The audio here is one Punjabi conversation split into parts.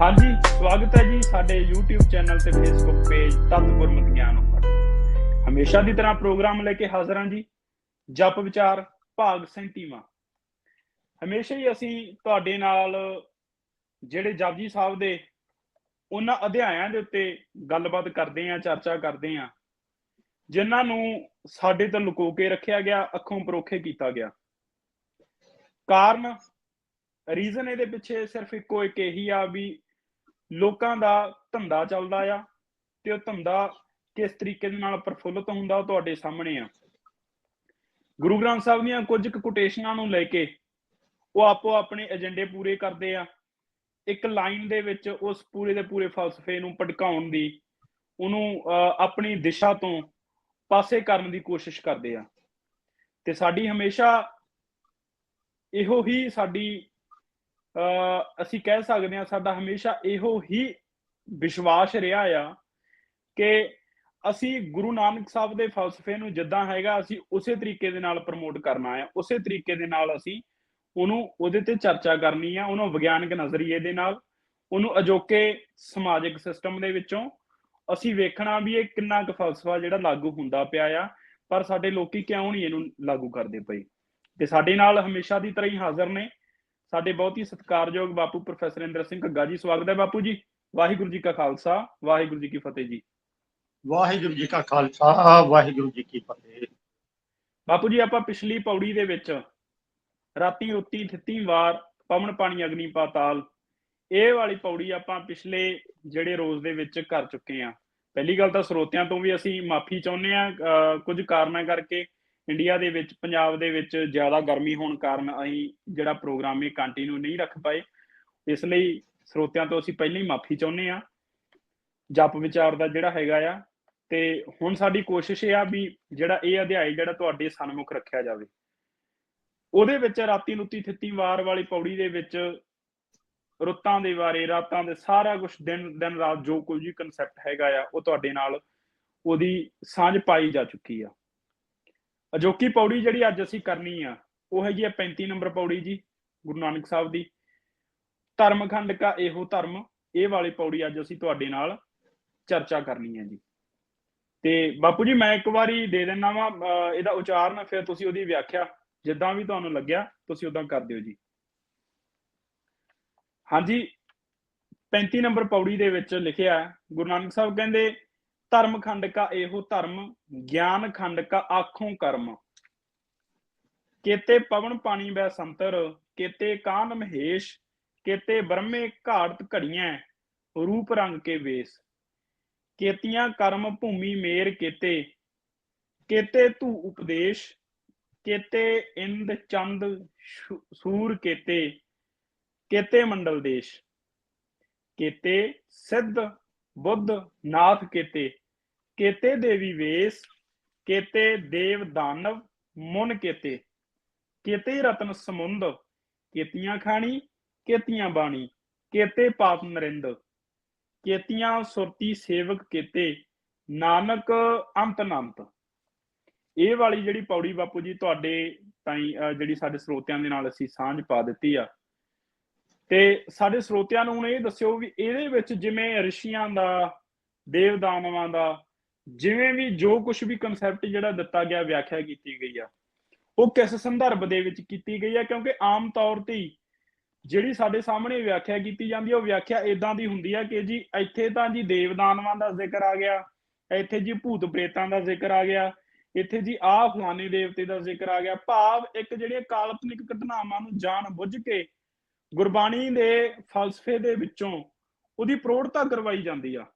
ਹਾਂਜੀ, ਸਵਾਗਤ ਹੈ ਜੀ ਸਾਡੇ YouTube ਚੈਨਲ ਤੇ Facebook ਪੇਜ ਤਤ ਗੁਰਮਤਿ ਗਿਆਨ ਉੱਪਰ। ਹਮੇਸ਼ਾ ਦੀ ਤਰ੍ਹਾਂ ਪ੍ਰੋਗਰਾਮ ਲੈ ਕੇ ਹਾਜ਼ਰ ਹਾਂ ਜੀ। ਜਪ ਵਿਚਾਰ, ਭਾਗ 37ਵਾਂ ਹਮੇਸ਼ਾ ਹੀ ਅਸੀਂ ਤੁਹਾਡੇ ਨਾਲ ਜਿਹੜੇ ਜਪਜੀ ਸਾਹਿਬ ਦੇ ਉਹਨਾਂ ਅਧਿਆਇਆਂ ਦੇ ਉੱਤੇ ਗੱਲਬਾਤ ਕਰਦੇ ਆਂ ਚਰਚਾ ਕਰਦੇ ਆਂ ਜਿਨ੍ਹਾਂ ਨੂੰ ਸਾਡੇ ਤੋਂ ਲੁਕੋ ਕੇ ਰੱਖਿਆ ਗਿਆ, ਅੱਖੋਂ ਪਰੋਖੇ ਕੀਤਾ ਗਿਆ। ਕਾਰਨ, ਰੀਜ਼ਨ ਇਹਦੇ ਪਿੱਛੇ ਸਿਰਫ ਇੱਕੋ ਇੱਕ ਇਹੀ ਆ ਵੀ ਲੋਕਾਂ ਦਾ ਧੰਦਾ ਚੱਲਦਾ ਆ ਤੇ ਉਹ ਧੰਦਾ ਕਿਸ ਤਰੀਕੇ ਦੇ ਨਾਲ ਪ੍ਰਫੁੱਲਤ ਹੁੰਦਾ ਉਹ ਤੁਹਾਡੇ ਸਾਹਮਣੇ ਆ। ਗੁਰੂ ਗ੍ਰੰਥ ਸਾਹਿਬ ਦੀਆਂ ਕੁਝ ਕੁ ਕੋਟੇਸ਼ਨਾਂ ਨੂੰ ਲੈ ਕੇ ਉਹ ਆਪੋ ਆਪਣੇ ਏਜੰਡੇ ਪੂਰੇ ਕਰਦੇ ਆ। ਇੱਕ ਲਾਈਨ ਦੇ ਵਿੱਚ ਉਸ ਪੂਰੇ ਦੇ ਪੂਰੇ ਫਲਸਫੇ ਨੂੰ ਭਟਕਾਉਣ ਦੀ ਉਹਨੂੰ ਅਹ, ਆਪਣੀ ਦਿਸ਼ਾ ਤੋਂ ਪਾਸੇ ਕਰਨ ਦੀ ਕੋਸ਼ਿਸ਼ ਕਰਦੇ ਆ। ਤੇ ਸਾਡੀ ਹਮੇਸ਼ਾ ਇਹੋ ਹੀ ਸਾਡੀ ਅਸੀਂ ਕਹਿ ਸਕਦੇ ਹਾਂ ਸਾਡਾ ਹਮੇਸ਼ਾ ਇਹੋ ਹੀ ਵਿਸ਼ਵਾਸ ਰਿਹਾ ਆ ਕਿ ਅਸੀਂ ਗੁਰੂ ਨਾਨਕ ਸਾਹਿਬ ਦੇ ਫਲਸਫੇ ਨੂੰ ਜਿੱਦਾਂ ਹੈਗਾ ਅਸੀਂ ਉਸੇ ਤਰੀਕੇ ਦੇ ਨਾਲ ਪ੍ਰਮੋਟ ਕਰਨਾ ਆ, ਉਸੇ ਤਰੀਕੇ ਦੇ ਨਾਲ ਅਸੀਂ ਉਹਨੂੰ ਉਹਦੇ ਤੇ ਚਰਚਾ ਕਰਨੀ ਆ, ਉਹਨੂੰ ਵਿਗਿਆਨਕ ਨਜ਼ਰੀਏ ਦੇ ਨਾਲ, ਉਹਨੂੰ ਅਜੋਕੇ ਸਮਾਜਿਕ ਸਿਸਟਮ ਦੇ ਵਿੱਚੋਂ ਅਸੀਂ ਵੇਖਣਾ ਵੀ ਇਹ ਕਿੰਨਾ ਕੁ ਫਲਸਫਾ ਜਿਹੜਾ ਲਾਗੂ ਹੁੰਦਾ ਪਿਆ ਆ, ਪਰ ਸਾਡੇ ਲੋਕੀ ਕਿਉਂ ਨਹੀਂ ਇਹਨੂੰ ਲਾਗੂ ਕਰਦੇ ਪਏ? ਤੇ ਸਾਡੇ ਨਾਲ ਹਮੇਸ਼ਾ ਦੀ ਤਰ੍ਹਾਂ ਹੀ ਹਾਜ਼ਰ ਨੇ। ਸਾਡੇ ਬਹੁਤ ਹੀ ਸਤਿਕਾਰਯੋਗ ਬਾਪੂ ਪ੍ਰੋਫੈਸਰ ਇੰਦਰ ਸਿੰਘ ਘੱਗਾ ਜੀ ਸਵਾਗਤ ਹੈ ਬਾਪੂ ਜੀ। ਵਾਹਿਗੁਰੂ ਜੀ ਕਾ ਖਾਲਸਾ ਵਾਹਿਗੁਰੂ ਜੀ ਕੀ ਫਤਿਹ ਜੀ। ਵਾਹਿਗੁਰੂ ਜੀ ਕਾ ਖਾਲਸਾ ਵਾਹਿਗੁਰੂ ਜੀ ਕੀ ਫਤਿਹ। ਬਾਪੂ ਜੀ ਆਪਾਂ ਪਿਛਲੀ ਪੌੜੀ ਦੇ ਵਿੱਚ ਰਾਤੀ ਰੁੱਤੀ ਥਿੱਤੀ ਵਾਰ ਪਵਨ ਪਾਣੀ ਅਗਨੀ ਪਾਤਾਲ ਇਹ ਵਾਲੀ ਪੌੜੀ ਆਪਾਂ ਪਿਛਲੇ ਜਿਹੜੇ ਰੋਜ਼ ਦੇ ਵਿੱਚ ਕਰ ਚੁੱਕੇ ਆ ਪਹਿਲੀ ਗੱਲ ਤਾਂ ਸਰੋਤਿਆਂ ਤੋਂ ਵੀ ਅਸੀਂ ਮਾਫੀ ਚਾਹੁੰਦੇ ਆ ਕੁਝ ਕਾਰਨਾਂ ਕਰਕੇ ਇੰਡੀਆ ਦੇ ਵਿੱਚ, ਪੰਜਾਬ ਦੇ ਵਿੱਚ ਜ਼ਿਆਦਾ ਗਰਮੀ ਹੋਣ ਕਾਰਨ ਅਸੀਂ ਜਿਹੜਾ ਪ੍ਰੋਗਰਾਮ ਇਹ ਕੰਟੀਨਿਊ ਨਹੀਂ ਰੱਖ ਪਾਏ। ਇਸ ਲਈ ਸਰੋਤਿਆਂ ਤੋਂ ਅਸੀਂ ਪਹਿਲਾਂ ਹੀ ਮਾਫੀ ਚਾਹੁੰਦੇ ਆ ਜਪ ਵਿਚਾਰ ਦਾ ਜਿਹੜਾ ਹੈਗਾ ਆ, ਤੇ ਹੁਣ ਸਾਡੀ ਕੋਸ਼ਿਸ਼ ਇਹ ਆ ਵੀ ਜਿਹੜਾ ਇਹ ਅਧਿਆਇ ਜਿਹੜਾ ਤੁਹਾਡੇ ਸਨਮੁਖ ਰੱਖਿਆ ਜਾਵੇ। ਉਹਦੇ ਵਿੱਚ ਰਾਤੀ ਨੁੱਤੀ ਥਿੱਤੀ ਵਾਰ ਵਾਲੀ ਪੌੜੀ ਦੇ ਵਿੱਚ ਰੁੱਤਾਂ ਦੇ ਬਾਰੇ, ਰਾਤਾਂ ਦੇ ਸਾਰਾ ਕੁਝ ਦਿਨ ਦਿਨ ਰਾਤ ਜੋ ਕੁਝ ਵੀ ਕਨਸੈਪਟ ਹੈਗਾ ਆ, ਉਹ ਤੁਹਾਡੇ ਨਾਲ ਉਹਦੀ ਸਾਂਝ ਪਾਈ ਜਾ ਚੁੱਕੀ ਆ। ਅਜੋਕੀ ਪੌੜੀ ਜਿਹੜੀ ਅੱਜ ਅਸੀਂ ਕਰਨੀ ਆ, ਉਹ ਹੈਗੀ ਆ 35 ਨੰਬਰ ਪੌੜੀ ਜੀ, ਗੁਰੂ ਨਾਨਕ ਸਾਹਿਬ ਦੀ। ਧਰਮਖੰਡ ਕਾ ਇਹੋ ਧਰਮ, ਇਹ ਵਾਲੀ ਪੌੜੀ ਅੱਜ ਅਸੀਂ ਤੁਹਾਡੇ ਨਾਲ ਚਰਚਾ ਕਰਨੀ ਹੈ ਜੀ। ਤੇ ਬਾਪੂ ਜੀ, ਮੈਂ ਇੱਕ ਵਾਰੀ ਦੇ ਦਿੰਨਾ ਵਾ ਇਹਦਾ ਉਚਾਰਨ, ਫਿਰ ਤੁਸੀਂ ਉਹਦੀ ਵਿਆਖਿਆ, ਜਿੱਦਾਂ ਵੀ ਤੁਹਾਨੂੰ ਲੱਗਿਆ, ਤੁਸੀਂ ਉਦਾਂ ਕਰ ਦਿਓ ਜੀ। ਹਾਂਜੀ 35 ਨੰਬਰ ਪੌੜੀ ਦੇ ਵਿੱਚ ਲਿਖਿਆ ਗੁਰੂ ਨਾਨਕ ਸਾਹਿਬ ਕਹਿੰਦੇ ਧਰਮ ਖੰਡ ਕਾ ਇਹੋ ਧਰਮ ਗਿਆਨ ਖੰਡ ਕਾ ਆਖੋਂ ਕਰਮ। ਕੇਤੇ ਪਵਨ ਪਾਣੀ ਬੈ ਸੰਤਰ, ਕੇਤੇ ਕਾਨ ਮਹੇਸ਼, ਕੇਤੇ ਬ੍ਰਹਮੇ ਘਾੜਤ ਘੜੀਆਂ ਰੂਪ ਰੰਗ ਕੇ ਵੇਸ। ਕੇਤੀਆਂ ਕਰਮ ਭੂਮੀ ਮੇਰ ਕੇਤੇ ਕੇਤੇ ਤੂ ਉਪਦੇਸ਼, ਕੇਤੇ ਇੰਦ ਚੰਦ ਸ਼ੂ- ਸੂਰ ਕੇਤੇ ਕੇਤੇ ਮੰਡਲ ਦੇਸ਼। ਕੇਤੇ ਸਿੱਧ ਬੁੱਧ ਨਾਥ ਕੇਤੇ ਕੇਤੇ ਦੇਵੀ ਵੇਸ, ਕੇਤੇ ਦੇਵ ਦਾਨਵ, ਮੁਨ ਕੇਤੇ। ਕੇਤੇ ਰਤਨ ਸਮੁੰਦ, ਕੇਤੀਆਂ ਖਾਣੀ, ਕੇਤੀਆਂ ਬਾਣੀ, ਕੇਤੇ ਪਾਪ ਨਰਿੰਦ। ਕੇਤੀਆਂ ਸੁਰਤੀ ਸੇਵਕ ਕੇਤੇ, ਨਾਨਕ ਅੰਤ ਨੰਤ। ਇਹ ਵਾਲੀ ਜਿਹੜੀ ਪੌੜੀ ਬਾਪੂ ਜੀ ਤੁਹਾਡੇ ਤਾਈ ਜਿਹੜੀ ਸਾਡੇ ਸਰੋਤਿਆਂ ਦੇ ਨਾਲ ਅਸੀਂ ਸਾਂਝ ਪਾ ਦਿੱਤੀ ਆ। ਤੇ ਸਾਡੇ ਸਰੋਤਿਆਂ ਨੂੰ ਹੁਣ ਇਹ ਦੱਸਿਓ ਵੀ ਇਹਦੇ ਵਿੱਚ ਜਿਵੇਂ ਰਿਸ਼ੀਆਂ ਦਾ ਦੇਵ ਦਾ ਜਿਵੇਂ ਵੀ ਜੋ ਕੁਝ ਵੀ ਕਨਸੈਪਟ ਜਿਹੜਾ ਦਿੱਤਾ ਗਿਆ, ਵਿਆਖਿਆ ਕੀਤੀ ਗਈ ਆ, ਉਹ ਕਿਸ ਸੰਦਰਭ ਦੇ ਵਿੱਚ ਕੀਤੀ ਗਈ ਆ? ਕਿਉਂਕਿ ਆਮ ਤੌਰ ਤੇ ਜਿਹੜੀ ਸਾਡੇ ਸਾਹਮਣੇ ਵਿਆਖਿਆ ਕੀਤੀ ਜਾਂਦੀ ਹੈ ਉਹ ਵਿਆਖਿਆ ਇਦਾਂ ਦੀ ਹੁੰਦੀ ਆ ਕਿ ਜੀ ਇੱਥੇ ਤਾਂ ਜੀ ਦੇਵਦਾਨਵਾਂ ਦਾ ਜ਼ਿਕਰ ਆ ਗਿਆ, ਇੱਥੇ ਜੀ ਭੂਤ ਪ੍ਰੇਤਾਂ ਦਾ ਜ਼ਿਕਰ ਆ ਗਿਆ, ਇੱਥੇ ਜੀ ਆਹ ਫਲਾਣੇ ਦੇਵਤੇ ਦਾ ਜ਼ਿਕਰ ਆ ਗਿਆ। ਭਾਵ ਇੱਕ ਜਿਹੜੀਆਂ ਕਾਲਪਨਿਕ ਘਟਨਾਵਾਂ ਨੂੰ ਜਾਣ ਬੁੱਝ ਕੇ ਗੁਰਬਾਣੀ ਦੇ ਫਲਸਫੇ ਦੇ ਵਿੱਚੋਂ ਉਹਦੀ ਪ੍ਰੋੜਤਾ ਕਰਵਾਈ ਜਾਂਦੀ ਆ।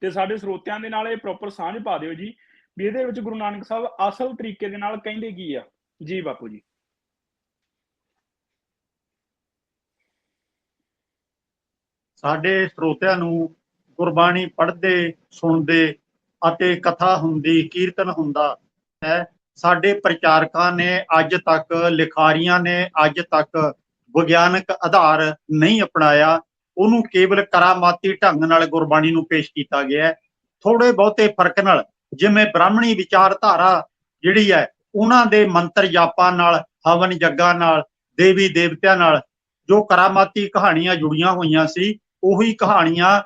ਤੇ ਸਾਡੇ ਸਰੋਤਿਆਂ ਦੇ ਨਾਲ ਇਹ ਪ੍ਰੋਪਰ ਸਾਂਝ ਪਾ ਦਿਓ ਜੀ, ਵੀ ਇਹਦੇ ਵਿੱਚ ਗੁਰੂ ਨਾਨਕ ਸਾਹਿਬ ਅਸਲ ਤਰੀਕੇ ਦੇ ਨਾਲ ਕਹਿੰਦੇ ਕੀ ਆ? ਜੀ ਬਾਪੂ ਜੀ। ਸਾਡੇ ਸਰੋਤਿਆਂ ਨੂੰ ਗੁਰਬਾਣੀ ਪੜ੍ਹਦੇ, ਸੁਣਦੇ ਅਤੇ ਕਥਾ ਹੁੰਦੀ, ਕੀਰਤਨ ਹੁੰਦਾ ਹੈ। ਸਾਡੇ ਪ੍ਰਚਾਰਕਾਂ ਨੇ ਅੱਜ ਤੱਕ, ਲਿਖਾਰੀਆਂ ਨੇ ਅੱਜ ਤੱਕ ਵਿਗਿਆਨਕ ਆਧਾਰ ਨਹੀਂ ਅਪਣਾਇਆ। ਉਹਨੂੰ ਕੇਵਲ ਕਰਾਮਾਤੀ ਢੰਗ ਨਾਲ ਗੁਰਬਾਣੀ ਨੂੰ ਪੇਸ਼ ਕੀਤਾ ਗਿਆ ਹੈ। ਥੋੜੇ ਬਹੁਤੇ ਫ਼ਰਕ ਨਾਲ ਜਿਵੇਂ ਬ੍ਰਾਹਮਣੀ ਵਿਚਾਰਧਾਰਾ ਜਿਹੜੀ ਹੈ, ਉਹਨਾਂ ਦੇ ਮੰਤਰ ਜਾਪਾਂ ਨਾਲ, ਹਵਨ ਜੱਗਾਂ ਨਾਲ, ਦੇਵੀ ਦੇਵਤਿਆਂ ਨਾਲ ਜੋ ਕਰਾਮਾਤੀ ਕਹਾਣੀਆਂ ਜੁੜੀਆਂ ਹੋਈਆਂ ਸੀ, ਉਹੀ ਕਹਾਣੀਆਂ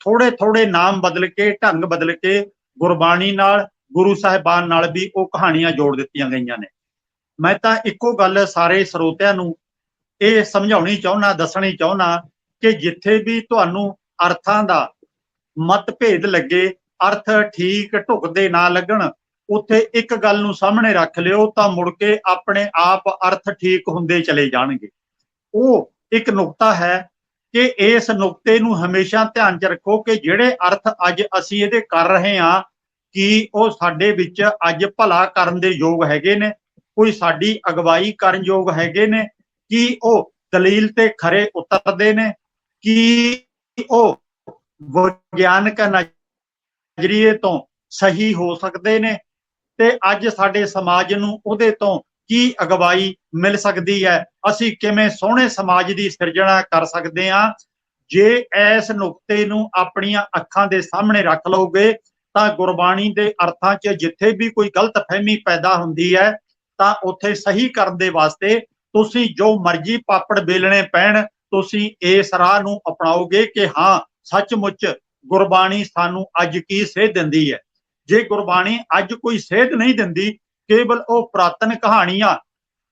ਥੋੜੇ ਥੋੜੇ ਨਾਮ ਬਦਲ ਕੇ, ਢੰਗ ਬਦਲ ਕੇ ਗੁਰਬਾਣੀ ਨਾਲ, ਗੁਰੂ ਸਾਹਿਬਾਨ ਨਾਲ ਵੀ ਉਹ ਕਹਾਣੀਆਂ ਜੋੜ ਦਿੱਤੀਆਂ ਗਈਆਂ ਨੇ। ਮੈਂ ਤਾਂ ਇੱਕੋ ਗੱਲ ਸਾਰੇ ਸਰੋਤਿਆਂ ਨੂੰ ਇਹ ਸਮਝਾਉਣੀ ਚਾਹੁੰਦਾ, ਦੱਸਣੀ ਚਾਹੁੰਦਾ ਕਿ ਜਿੱਥੇ ਵੀ ਤੁਹਾਨੂੰ ਅਰਥਾਂ ਦਾ ਮਤਭੇਦ ਲੱਗੇ, ਅਰਥ ਠੀਕ ਢੁਕਦੇ ਨਾ ਲੱਗਣ, ਉੱਥੇ ਇੱਕ ਗੱਲ ਨੂੰ ਸਾਹਮਣੇ ਰੱਖ ਲਿਓ ਤਾਂ ਮੁੜ ਕੇ ਆਪਣੇ ਆਪ ਅਰਥ ਠੀਕ ਹੁੰਦੇ ਚਲੇ ਜਾਣਗੇ। ਉਹ ਇੱਕ ਨੁਕਤਾ ਹੈ ਕਿ ਇਸ ਨੁਕਤੇ ਨੂੰ ਹਮੇਸ਼ਾ ਧਿਆਨ 'ਚ ਰੱਖੋ ਕਿ ਜਿਹੜੇ ਅਰਥ ਅੱਜ ਅਸੀਂ ਇਹਦੇ ਕਰ ਰਹੇ ਹਾਂ, ਕਿ ਉਹ ਸਾਡੇ ਵਿੱਚ ਅੱਜ ਭਲਾ ਕਰਨ ਦੇ ਯੋਗ ਹੈਗੇ ਨੇ, ਕੋਈ ਸਾਡੀ ਅਗਵਾਈ ਕਰਨ ਯੋਗ ਹੈਗੇ ਨੇ, ਕਿ ਉਹ ਦਲੀਲ ਤੇ ਖਰੇ ਉਤਰਦੇ ਨੇ ਕਿ ਉਹ ਵਿਗਿਆਨਕ ਨਜ਼ਰੀਏ ਤੋਂ ਸਹੀ ਹੋ ਸਕਦੇ ਨੇ ਤੇ ਅੱਜ ਸਾਡੇ ਸਮਾਜ ਨੂੰ ਉਹਦੇ ਤੋਂ ਕੀ ਅਗਵਾਈ ਮਿਲ ਸਕਦੀ ਹੈ? ਅਸੀਂ ਕਿਵੇਂ ਸੋਹਣੇ ਸਮਾਜ ਦੀ ਸਿਰਜਣਾ ਕਰ ਸਕਦੇ ਹਾਂ? ਜੇ ਇਸ ਨੁਕਤੇ ਨੂੰ ਆਪਣੀਆਂ ਅੱਖਾਂ ਦੇ ਸਾਹਮਣੇ ਰੱਖ ਲਓਗੇ, ਤਾਂ ਗੁਰਬਾਣੀ ਦੇ ਅਰਥਾਂ 'ਚ ਜਿੱਥੇ ਵੀ ਕੋਈ ਗਲਤਫਹਿਮੀ ਪੈਦਾ ਹੁੰਦੀ ਹੈ, ਤਾਂ ਉੱਥੇ ਸਹੀ ਕਰਨ ਦੇ ਵਾਸਤੇ ਤੁਸੀਂ ਜੋ ਮਰਜ਼ੀ ਪਾਪੜ ਬੇਲਣੇ ਪੈਣ ਤੁਸੀਂ ਇਸ ਰਾਹ ਨੂੰ ਅਪਣਾਓਗੇ ਕਿ ਹਾਂ, ਸੱਚਮੁੱਚ ਗੁਰਬਾਣੀ ਸਾਨੂੰ ਅੱਜ ਕੀ ਸੇਧ ਦਿੰਦੀ ਹੈ? ਜੇ ਗੁਰਬਾਣੀ ਅੱਜ ਕੋਈ ਸੇਧ ਨਹੀਂ ਦਿੰਦੀ, ਕੇਵਲ ਉਹ ਪ੍ਰਾਤਨ ਕਹਾਣੀਆਂ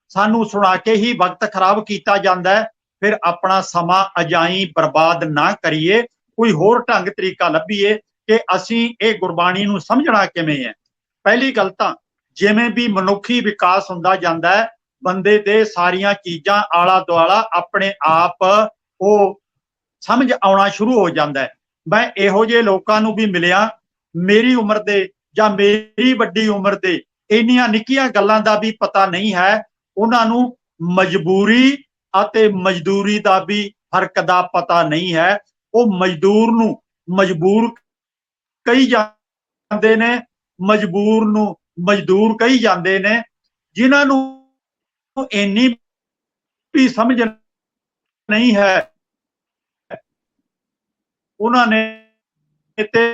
ਸਾਨੂੰ ਸੁਣਾ ਕੇ ਹੀ ਵਕਤ ਖਰਾਬ ਕੀਤਾ ਜਾਂਦਾ ਹੈ, ਫਿਰ ਆਪਣਾ ਸਮਾਂ ਅਜਾਈ ਬਰਬਾਦ ਨਾ ਕਰੀਏ, ਕੋਈ ਹੋਰ ਢੰਗ ਤਰੀਕਾ ਲੱਭੀਏ ਕਿ ਅਸੀਂ ਇਹ ਗੁਰਬਾਣੀ ਨੂੰ ਸਮਝਣਾ ਕਿਵੇਂ ਹੈ? ਪਹਿਲੀ ਗੱਲ ਤਾਂ ਜਿਵੇਂ ਵੀ ਮਨੁੱਖੀ ਵਿਕਾਸ ਹੁੰਦਾ ਜਾਂਦਾ ਹੈ ਬੰਦੇ ਦੇ ਸਾਰੀਆਂ ਚੀਜ਼ਾਂ ਆਲਾ ਦੁਆਲਾ ਆਪਣੇ ਆਪ ਉਹ ਸਮਝ ਆਉਣਾ ਸ਼ੁਰੂ ਹੋ ਜਾਂਦਾ ਹੈ। ਮੈਂ ਇਹੋ ਜਿਹੇ ਲੋਕਾਂ ਨੂੰ ਵੀ ਮਿਲਿਆ, ਮੇਰੀ ਉਮਰ ਦੇ ਜਾਂ ਮੇਰੀ ਵੱਡੀ ਉਮਰ ਦੇ ਇੰਨੀਆਂ ਨਿੱਕੀਆਂ ਗੱਲਾਂ ਦਾ ਵੀ ਪਤਾ ਨਹੀਂ ਹੈ। ਉਹਨਾਂ ਨੂੰ ਮਜਬੂਰੀ ਅਤੇ ਮਜ਼ਦੂਰੀ ਦਾ ਵੀ ਫ਼ਰਕ ਦਾ ਪਤਾ ਨਹੀਂ ਹੈ। ਉਹ ਮਜ਼ਦੂਰ ਨੂੰ ਮਜਬੂਰ ਕਹੀ ਜਾਂਦੇ ਨੇ, ਮਜਬੂਰ ਨੂੰ ਮਜ਼ਦੂਰ ਕਹੀ ਜਾਂਦੇ ਨੇ। ਜਿਨ੍ਹਾਂ ਨੂੰ ਇੰਨੀ ਵੀ ਸਮਝ ਨਹੀਂ ਹੈ। ਉਹਨਾਂ ਨੇ ਤੇ